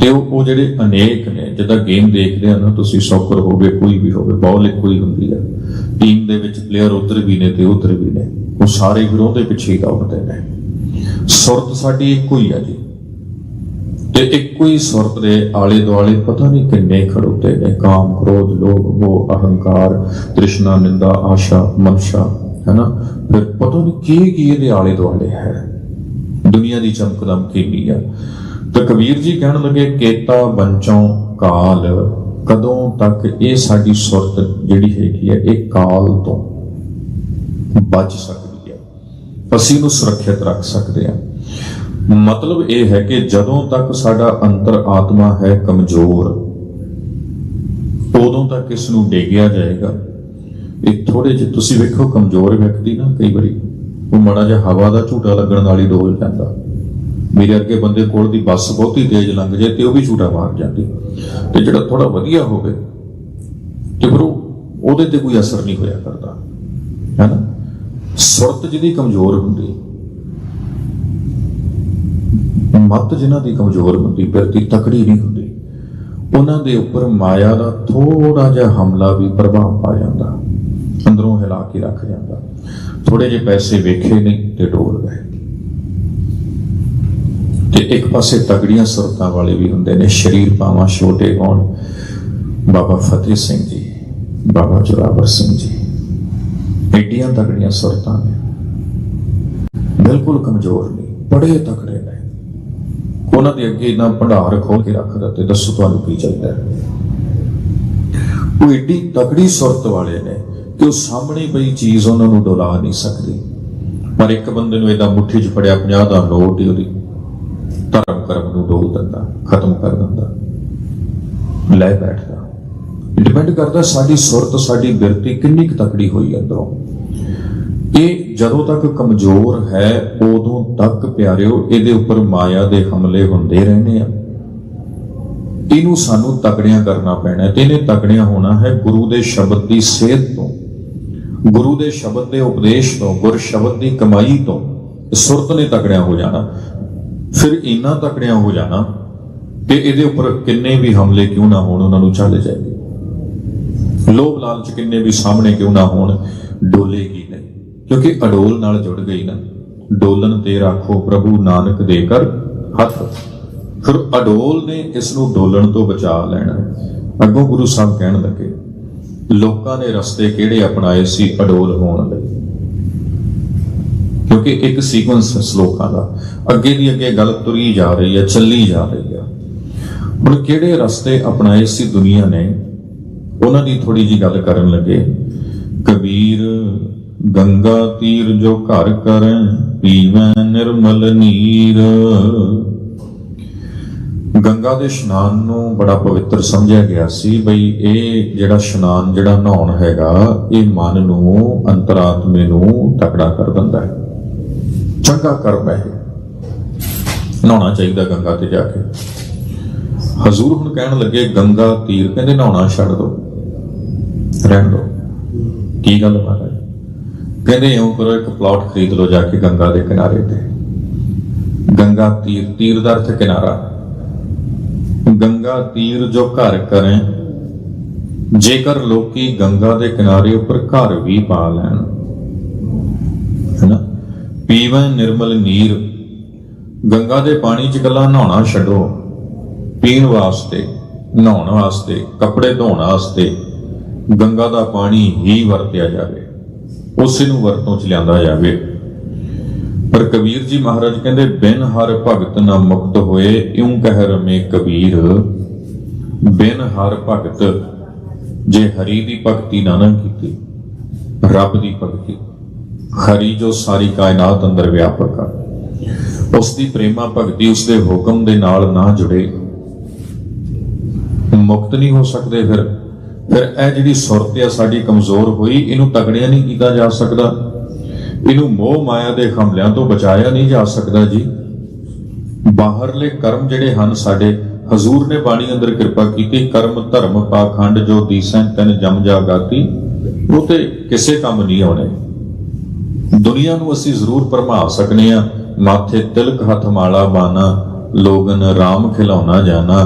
ਤੇ ਉਹ ਉਹ ਜਿਹੜੇ ਅਨੇਕ ਨੇ, ਜਿੱਦਾਂ ਗੇਮ ਦੇਖਦੇ ਆ ਨਾ, ਤੁਸੀਂ ਸੌਕਰ ਹੋਵੇ, ਕੋਈ ਵੀ ਹੋਵੇ ਬਾਲ ਇੱਕੋ ਹੀ ਹੁੰਦੀ ਆ। ਟੀਮ ਦੇ ਵਿੱਚ ਪਲੇਅਰ ਉਧਰ ਵੀ ਨੇ ਤੇ ਉਧਰ ਵੀ ਨੇ। ਉਹ ਸਾਰੇ ਫਿਰ ਦੇ ਪਿੱਛੇ ਹੀ ਦੌੜਦੇ ਨੇ। ਸੁਰਤ ਸਾਡੀ ਇੱਕੋ ਹੀ ਆ ਜੀ। ਤੇ ਇੱਕੋ ਹੀ ਸੁਰਤ ਦੇ ਆਲੇ ਦੁਆਲੇ ਪਤਾ ਨਹੀਂ ਕਿੰਨੇ ਖੜੋਤੇ ਨੇ, ਕਾਮ, ਕ੍ਰੋਧ, ਲੋਭ, ਮੋਹ, ਅਹੰਕਾਰ, ਤ੍ਰਿਸ਼ਨਾ, ਨਿੰਦਾ, ਆਸ਼ਾ, ਮਨਸ਼ਾ, ਹੈਨਾ? ਫਿਰ ਪਤਾ ਨਹੀਂ ਕੀ ਕੀ ਇਹਦੇ ਆਲੇ ਦੁਆਲੇ ਹੈ। ਦੁਨੀਆ ਦੀ ਚਮਕਦਮ ਕੀ ਹੈ ਤਾਂ ਕਬੀਰ ਜੀ ਕਹਿਣ ਲੱਗੇ, ਕੇਤਾ ਬੰਚੋਂ ਕਾਲ, ਕਦੋਂ ਤੱਕ ਇਹ ਸਾਡੀ ਸੁਰਤ ਜਿਹੜੀ ਹੈਗੀ ਹੈ ਇਹ ਕਾਲ ਤੋਂ ਬਚ ਸਕਦੀ ਹੈ ਅਸੀਂ ਨੂੰ ਸੁਰੱਖਿਅਤ ਰੱਖ ਸਕਦੇ ਹਾਂ ਮਤਲਬ ਇਹ ਹੈ ਕਿ ਜਦੋਂ ਤੱਕ ਸਾਡਾ ਅੰਤਰ ਆਤਮਾ ਹੈ ਕਮਜ਼ੋਰ, ਉਦੋਂ ਤੱਕ ਇਸ ਨੂੰ ਡੇਗਿਆ ਜਾਏਗਾ। ਇਹ ਥੋੜੇ ਜਿਹੇ ਤੁਸੀਂ ਵੇਖੋ, ਕਮਜ਼ੋਰ ਵਿਅਕਤੀ ਨਾ ਕਈ ਵਾਰੀ, ਉਹ ਮਾੜਾ ਜਿਹਾ ਹਵਾ ਦਾ ਝੂਟਾ ਲੱਗਣ ਨਾਲ ਹੀ ਡੋਲ ਜਾਂਦਾ। ਮੇਰੇ ਅੱਗੇ ਬੰਦੇ ਕੋਲ ਦੀ ਬੱਸ ਬਹੁਤੀ ਤੇਜ਼ ਲੰਘ ਜਾਏ ਤੇ ਉਹ ਵੀ ਝੂਟਾ ਮਾਰ ਜਾਂਦੀ। ਤੇ ਜਿਹੜਾ ਥੋੜਾ ਵਧੀਆ ਹੋਵੇ, ਤੇ ਫਿਰ ਉਹਦੇ ਤੇ ਕੋਈ ਅਸਰ ਨਹੀਂ ਹੋਇਆ ਕਰਦਾ। ਹੈਨਾ ਸੁਰਤ ਜਿਹਦੀ ਕਮਜ਼ੋਰ ਹੁੰਦੀ ਮਤ ਜਿਨ੍ਹਾਂ ਦੀ ਕਮਜ਼ੋਰ ਹੁੰਦੀ ਬਿਰਤੀ ਤਕੜੀ ਨਹੀਂ ਹੁੰਦੀ। ਉਹਨਾਂ ਦੇ ਉੱਪਰ ਮਾਇਆ ਦਾ ਥੋੜਾ ਜਿਹਾ ਹਮਲਾ ਵੀ ਪ੍ਰਭਾਵ ਪਾ ਜਾਂਦਾ। ਅੰਦਰੋਂ ਹਿਲਾ ਕੇ ਰੱਖ ਜਾਂਦਾ। ਥੋੜੇ ਜਿਹੇ ਪੈਸੇ ਵੇਖੇ ਨਹੀਂ ਤੇ ਡੋਲ ਗਏ। ਤੇ ਇੱਕ ਪਾਸੇ ਤਗੜੀਆਂ ਸੁਰਤਾਂ ਵਾਲੇ ਵੀ ਹੁੰਦੇ ਨੇ, ਸ਼ਰੀਰ ਪਾਵਾਂ ਛੋਟੇ ਹੋਣ। ਬਾਬਾ ਫਤਿਹ ਸਿੰਘ ਜੀ, ਬਾਬਾ ਜੋਰਾਵਰ ਸਿੰਘ ਜੀ, ਏਡੀਆਂ ਤਗੜੀਆਂ ਸੁਰਤਾਂ ਨੇ। ਬਿਲਕੁਲ ਕਮਜ਼ੋਰ ਨਹੀਂ, ਬੜੇ ਤਕੜੇ ਉਹਨਾਂ ਦੇ ਅੱਗੇ ਇਨਾ ਭੰਡਾਰ ਖੋਲ ਕੇ ਰੱਖ ਦਿੱਤੇ ਦੱਸੋ ਤੁਹਾਨੂੰ ਕੀ ਚਾਹੀਦਾ ਉਹ ਏਡੀ ਤਕੜੀ ਸੁਰਤ ਵਾਲੇ ਨੇ ਕਿ ਉਹ ਸਾਹਮਣੇ ਪਈ ਚੀਜ਼ ਉਹਨਾਂ ਨੂੰ ਡੋਲਾ ਨਹੀਂ ਸਕਦੀ। ਪਰ ਇੱਕ ਬੰਦੇ ਨੂੰ ਇਹਦਾ ਮੁੱਠੀ 'ਚ ਫੜਿਆ 50 ਦਾ ਨੋਟ ਹੀ ਉਹਦੀ ਧਰਮ ਕਰਮ ਨੂੰ ਡੋਲ ਦਿੰਦਾ, ਖਤਮ ਕਰ ਦਿੰਦਾ। ਲੈ ਬੈਠਦਾ। ਡਿਪੈਂਡ ਕਰਦਾ ਸਾਡੀ ਸੁਰਤ, ਸਾਡੀ ਬਿਰਤੀ ਕਿੰਨੀ ਕੁ ਤਕੜੀ ਹੋਈ ਅੰਦਰੋਂ। ਇਹ ਜਦੋਂ ਤੱਕ ਕਮਜ਼ੋਰ ਹੈ, ਉਦੋਂ ਤੱਕ ਪਿਆਰਿਓ, ਇਹਦੇ ਉੱਪਰ ਮਾਇਆ ਦੇ ਹਮਲੇ ਹੁੰਦੇ ਰਹਿੰਦੇ ਆ। ਇਹਨੂੰ ਸਾਨੂੰ ਤਕੜਿਆਂ ਕਰਨਾ ਪੈਣਾ ਹੈ ਤੇ ਇਹਨੇ ਤਕੜਿਆਂ ਹੋਣਾ ਹੈ ਗੁਰੂ ਦੇ ਸ਼ਬਦ ਦੀ ਸੇਧ ਤੋਂ। ਗੁਰੂ ਦੇ ਸ਼ਬਦ ਦੇ ਉਪਦੇਸ਼ ਤੋਂ, ਗੁਰ ਸ਼ਬਦ ਦੀ ਕਮਾਈ ਤੋਂ ਸੁਰਤ ਨੇ ਤਕੜਿਆਂ ਹੋ ਜਾਣਾ। ਫਿਰ ਇੰਨਾ ਤਕੜਿਆਂ ਹੋ ਜਾਣਾ ਕਿ ਇਹਦੇ ਉੱਪਰ ਕਿੰਨੇ ਵੀ ਹਮਲੇ ਕਿਉਂ ਨਾ ਹੋਣ, ਉਹਨਾਂ ਨੂੰ ਚੱਲ ਜਾਏਗੀ ਲੋਭ ਲਾਲਚ ਕਿੰਨੇ ਵੀ ਸਾਹਮਣੇ ਕਿਉਂ ਨਾ ਹੋਣ, ਡੋਲੇਗੀ ਨਹੀਂ ਕਿਉਂਕਿ ਅਡੋਲ ਨਾਲ ਜੁੜ ਗਈ ਨਾ, ਡੋਲਨ ਤੇ ਰੱਖੋ ਪ੍ਰਭੂ ਨਾਨਕ ਦੇ ਕਰ ਹੱਥ। ਫਿਰ ਅਡੋਲ ਨੇ ਇਸ ਨੂੰ ਡੋਲਣ ਤੋਂ ਬਚਾ ਲੈਣਾ। ਅੱਗੋਂ ਗੁਰੂ ਸਾਹਿਬ ਕਹਿਣ ਲੱਗੇ, ਲੋਕਾਂ ਨੇ ਰਸਤੇ ਕਿਹੜੇ ਅਪਣਾਏ ਸੀ ਅਡੋਲ ਹੋਣ ਲਈ? ਕਿਉਂਕਿ ਕਿਉਂਕਿ ਇੱਕ ਸੀਕੁਐਂਸ ਹੈ ਸ਼ਲੋਕਾਂ ਦਾ, ਅੱਗੇ ਦੀ ਅੱਗੇ ਗੱਲ ਤੁਰੀ ਜਾ ਰਹੀ ਹੈ, ਚੱਲੀ ਜਾ ਰਹੀ ਹੈ। ਹੁਣ ਕਿਹੜੇ ਰਸਤੇ ਅਪਣਾਏ ਸੀ ਦੁਨੀਆ ਨੇ? ਉਹਨਾਂ ਦੀ ਥੋੜੀ ਜੀ ਗੱਲ ਕਰਨ ਲੱਗੇ, ਕਬੀਰ ਗੰਗਾ ਤੀਰ ਜੋ ਘਰ ਕਰੈ ਪੀਵੈ ਨਿਰਮਲ ਨੀਰ। ਗੰਗਾ ਦੇ ਇਸ਼ਨਾਨ ਨੂੰ ਬੜਾ ਪਵਿੱਤਰ ਸਮਝਿਆ ਗਿਆ ਸੀ ਬਈ ਇਹ ਜਿਹੜਾ ਇਸ਼ਨਾਨ ਜਿਹੜਾ ਨਹਾਉਣ ਹੈਗਾ, ਇਹ ਮਨ ਨੂੰ, ਅੰਤਰਾਤਮੇ ਨੂੰ ਤਕੜਾ ਕਰ ਦਿੰਦਾ ਹੈ। ਚੰਗਾ ਕਰਮ ਹੈ ਇਹ। ਨਹਾਉਣਾ ਚਾਹੀਦਾ ਗੰਗਾ ਤੇ ਜਾ ਕੇ। ਹਜ਼ੂਰ ਹੁਣ ਕਹਿਣ ਲੱਗੇ, ਗੰਗਾ ਤੀਰ, ਕਹਿੰਦੇ, ਨਹਾਉਣਾ ਛੱਡ ਦੋ। ਰਹਿਣ ਦੋ। ਕੀ ਗੱਲ ਮਹਾਰਾਜ? ਕਹਿੰਦੇ ਇਉਂ ਕਰੋ, ਇੱਕ ਪਲਾਟ ਖਰੀਦ ਲਓ ਜਾ ਕੇ ਗੰਗਾ ਦੇ ਕਿਨਾਰੇ ਤੇ। ਗੰਗਾ ਤੀਰ ਤੀਰ ਦਾ ਅਰਥ ਕਿਨਾਰਾ। ਗੰਗਾ ਤੀਰ ਜੋ ਘਰ ਕਰੇ, ਜੇਕਰ ਲੋਕੀ ਗੰਗਾ ਦੇ ਕਿਨਾਰੇ ਉੱਪਰ ਘਰ ਵੀ ਪਾ ਲੈਣ। ਹੈਨਾ? ਪੀਵੈ ਨਿਰਮਲ ਨੀਰ। ਗੰਗਾ ਦੇ ਪਾਣੀ ਚ ਗੱਲਾਂ ਨਹਾਉਣਾ ਛੱਡੋ। ਪੀਣ ਵਾਸਤੇ, ਨਹਾਉਣ ਵਾਸਤੇ, ਕੱਪੜੇ ਧੋਣ ਵਾਸਤੇ ਗੰਗਾ ਦਾ ਪਾਣੀ ਹੀ ਵਰਤਿਆ ਜਾਵੇ। ਉਸੇ ਨੂੰ ਵਰਤੋਂ ਚ ਲਿਆਂਦਾ ਜਾਵੇ। ਪਰ ਕਬੀਰ ਜੀ ਮਹਾਰਾਜ ਕਹਿੰਦੇ, ਬਿਨ ਹਰ ਭਗਤ ਨਾ ਮੁਕਤ ਹੋਏ, ਇਉਂ ਕਹਿ ਰਮੇ ਕਬੀਰ, ਬਿਨ ਹਰ ਭਗਤ ਜੇ ਹਰੀ ਦੀ ਭਗਤੀ ਨਾ ਨਾ ਕੀਤੀ, ਰੱਬ ਦੀ ਭਗਤੀ, ਹਰੀ ਜੋ ਸਾਰੀ ਕਾਇਨਾਤ ਅੰਦਰ ਵਿਆਪਕ ਆ। ਉਸ ਦੀ ਪ੍ਰੇਮਾ ਭਗਤੀ ਉਸ ਦੇ ਹੁਕਮ ਦੇ ਨਾਲ ਨਾ ਜੁੜੇ। ਮੁਕਤ ਨਹੀਂ ਹੋ ਸਕਦੇ ਫਿਰ। ਫਿਰ ਇਹ ਜਿਹੜੀ ਸੁਰਤ ਆ ਸਾਡੀ ਕਮਜ਼ੋਰ ਹੋਈ, ਇਹਨੂੰ ਤਗੜਿਆ ਨਹੀਂ ਕੀਤਾ ਜਾ ਸਕਦਾ। ਇਹਨੂੰ ਮੋਹ ਮਾਇਆ ਦੇ ਹਮਲਿਆਂ ਤੋਂ ਬਚਾਇਆ ਨਹੀਂ ਜਾ ਸਕਦਾ ਜੀ। ਬਾਹਰਲੇ ਕਰਮ ਜਿਹੜੇ ਹਨ, ਸਾਡੇ ਹਜ਼ੂਰ ਨੇ ਬਾਣੀ ਅੰਦਰ ਕਿਰਪਾ ਕੀਤੀ, ਕਰਮ, ਧਰਮ, ਪਾਖੰਡ, ਜੋ ਦੀਸੈਂ ਤਨ ਜਮ ਜਾਗਾਤੀ ਉਹ ਤੇ ਕਿਸੇ ਕੰਮ ਨਹੀਂ ਆਉਣੇ। ਦੁਨੀਆ ਨੂੰ ਅਸੀਂ ਜ਼ਰੂਰ ਭਰਮਾ ਸਕਨੇ ਆ। ਮਾਥੇ ਤਿਲਕ ਹੱਥ ਮਾਲਾ ਬਾਣਾ ਲੋਗਨ ਰਾਮ ਖਿਲਾਉਣਾ ਜਾਣਾ।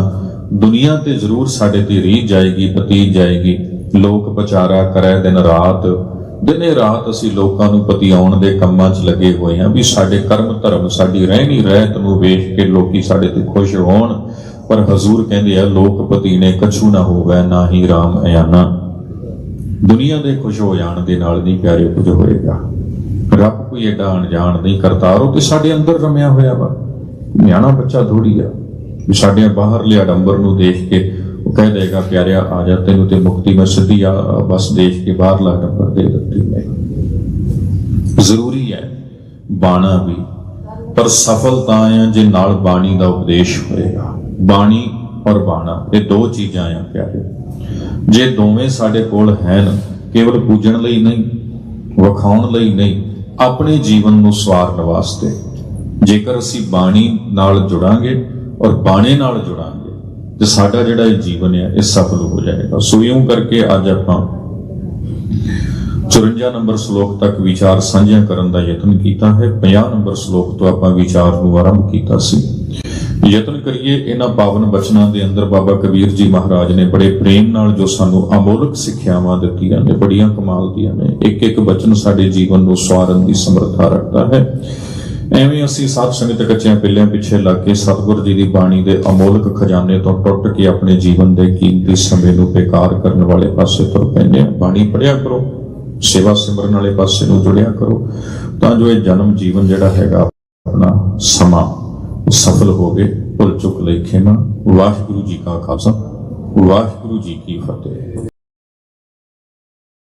ਦੁਨੀਆ ਤੇ ਜ਼ਰੂਰ ਸਾਡੇ ਤੇ ਰੀਤ ਜਾਏਗੀ ਪਤੀ ਜਾਏਗੀ। ਲੋਕ ਪਚਾਰਾ ਕਰੈ ਦਿਨ ਰਾਤ। ਦਿਨੇ ਰਾਤ ਅਸੀਂ ਲੋਕਾਂ ਨੂੰ ਪਤਿਆਉਣ ਦੇ ਕੰਮਾਂ 'ਚ ਲੱਗੇ ਹੋਏ ਹਾਂ ਵੀ ਸਾਡੇ ਕਰਮ ਧਰਮ, ਸਾਡੀ ਰਹਿਣੀ ਰਹਿਤ ਨੂੰ ਵੇਖ ਕੇ ਲੋਕੀ ਸਾਡੇ ਤੇ ਖੁਸ਼ ਹੋਣ। ਪਰ ਹਜ਼ੂਰ ਕਹਿੰਦੇ ਆ, ਲੋਕ ਪਤੀ ਨੇ ਕਛੂ ਨਾ ਹੋਵੇ, ਨਾ ਹੀ ਰਾਮ ਅਯਾਨਾ। ਦੁਨੀਆ ਦੇ ਖੁਸ਼ ਹੋ ਜਾਣ ਦੇ ਨਾਲ ਨਹੀਂ ਪਿਆਰੇ ਕੁਝ ਹੋਏਗਾ। ਰੱਬ ਕੋਈ ਏਡਾ ਅਣਜਾਣ ਨਹੀਂ ਕਰਤਾਰ ਉਹ ਤੇ ਸਾਡੇ ਅੰਦਰ ਰਮਿਆ ਹੋਇਆ ਵਾ। ਨਿਆਣਾ ਬੱਚਾ ਥੋੜੀ ਆ। ਵੀ ਸਾਡੇ ਬਾਹਰਲੇ ਆਡੰਬਰ ਨੂੰ ਦੇਖ ਕੇ ਉਹ ਕਹਿ ਦੇਗਾ, ਪਿਆਰਿਆ, ਆ ਜਾ, ਤੈਨੂੰ ਤੇ ਮੁਕਤੀ ਮੈਂ ਸਿੱਧੀ ਆ, ਬਸ ਦੇਖ ਕੇ ਬਾਹਰਲਾ ਆਡੰਬਰ ਦੇ ਦਿੱਤੀ ਮੈਂ। ਜ਼ਰੂਰੀ ਹੈ ਬਾਣਾ ਵੀ, ਪਰ ਸਫਲ ਆ ਜੇ ਨਾਲ ਬਾਣੀ ਦਾ ਉਪਦੇਸ਼ ਹੋਏਗਾ। ਬਾਣੀ ਔਰ ਬਾਣਾ, ਇਹ ਦੋ ਚੀਜ਼ਾਂ ਆ ਪਿਆਰੇ ਜੇ ਦੋਵੇਂ ਸਾਡੇ ਕੋਲ ਹਨ, ਕੇਵਲ ਪੂਜਣ ਲਈ ਨਹੀਂ, ਵਿਖਾਉਣ ਲਈ ਨਹੀਂ, ਆਪਣੇ ਜੀਵਨ ਨੂੰ ਸਵਾਰਨ ਵਾਸਤੇ। ਜੇਕਰ ਅਸੀਂ ਬਾਣੀ ਨਾਲ ਜੁੜਾਂਗੇ ਔਰ ਬਾਣੇ ਨਾਲ ਜੁੜਾਂਗੇ। ਤੇ ਸਾਡਾ ਜਿਹੜਾ ਇਹ ਜੀਵਨ ਹੈ, ਇਹ ਸਫਲ ਹੋ ਜਾਏਗਾ। ਸੋ ਇਉਂ ਕਰਕੇ ਅੱਜ ਆਪਾਂ 54 ਨੰਬਰ ਸ਼ਲੋਕ ਤੱਕ ਵਿਚਾਰ ਸਾਂਝਾ ਕਰਨ ਦਾ ਯਤਨ ਕੀਤਾ ਹੈ। 50 ਨੰਬਰ ਸ਼ਲੋਕ ਤੋਂ ਆਪਾਂ ਵਿਚਾਰ ਨੂੰ ਆਰੰਭ ਕੀਤਾ ਸੀ। ਯਤਨ ਕਰੀਏ ਇਹਨਾਂ ਪਾਵਨ ਬਚਨਾਂ ਦੇ ਅੰਦਰ ਬਾਬਾ ਕਬੀਰ ਜੀ ਮਹਾਰਾਜ ਨੇ ਬੜੇ ਪ੍ਰੇਮ ਨਾਲ ਜੋ ਸਾਨੂੰ ਅਮੋਲਕ ਸਿੱਖਿਆਵਾਂ ਦਿੱਤੀਆਂ ਨੇ, ਬੜੀਆਂ ਕਮਾਲ ਦੀਆਂ ਨੇ। ਇੱਕ ਇੱਕ ਬਚਨ ਸਾਡੇ ਜੀਵਨ ਨੂੰ ਸਵਾਰਨ ਦੀ ਸਮਰੱਥਾ ਰੱਖਦਾ ਹੈ। ਐਵੇਂ ਅਸੀਂ ਸਾਧ ਸੰਗਤ ਕੱਚਿਆਂ ਪਿੱਲਿਆਂ ਪਿੱਛੇ ਲੱਗ ਕੇ ਸਤਿਗੁਰ ਜੀ ਦੀ ਬਾਣੀ ਦੇ ਅਮੋਲਕ ਖਜ਼ਾਨੇ ਤੋਂ ਟੁੱਟ ਕੇ ਆਪਣੇ ਜੀਵਨ ਦੇ ਕੀਮਤੀ ਸਮੇਂ ਨੂੰ ਬੇਕਾਰ ਕਰਨ ਵਾਲੇ ਪਾਸੇ ਤੁਰ ਪੈਂਦੇ ਹਾਂ। ਬਾਣੀ ਪੜਿਆ ਕਰੋ, ਸੇਵਾ ਸਿਮਰਨ ਵਾਲੇ ਪਾਸੇ ਨੂੰ ਜੁੜਿਆ ਕਰੋ। ਤਾਂ ਜੋ ਇਹ ਜਨਮ ਜੀਵਨ ਜਿਹੜਾ ਹੈਗਾ ਆਪਣਾ ਸਮਾਂ ਸਫਲ ਹੋਵੇ ਭੁੱਲ ਚੁੱਕ ਲੇਖੇ ਨਾ। ਵਾਹਿਗੁਰੂ ਜੀ ਕਾ ਖਾਲਸਾ, ਵਾਹਿਗੁਰੂ ਜੀ ਕੀ ਫਤਿਹ।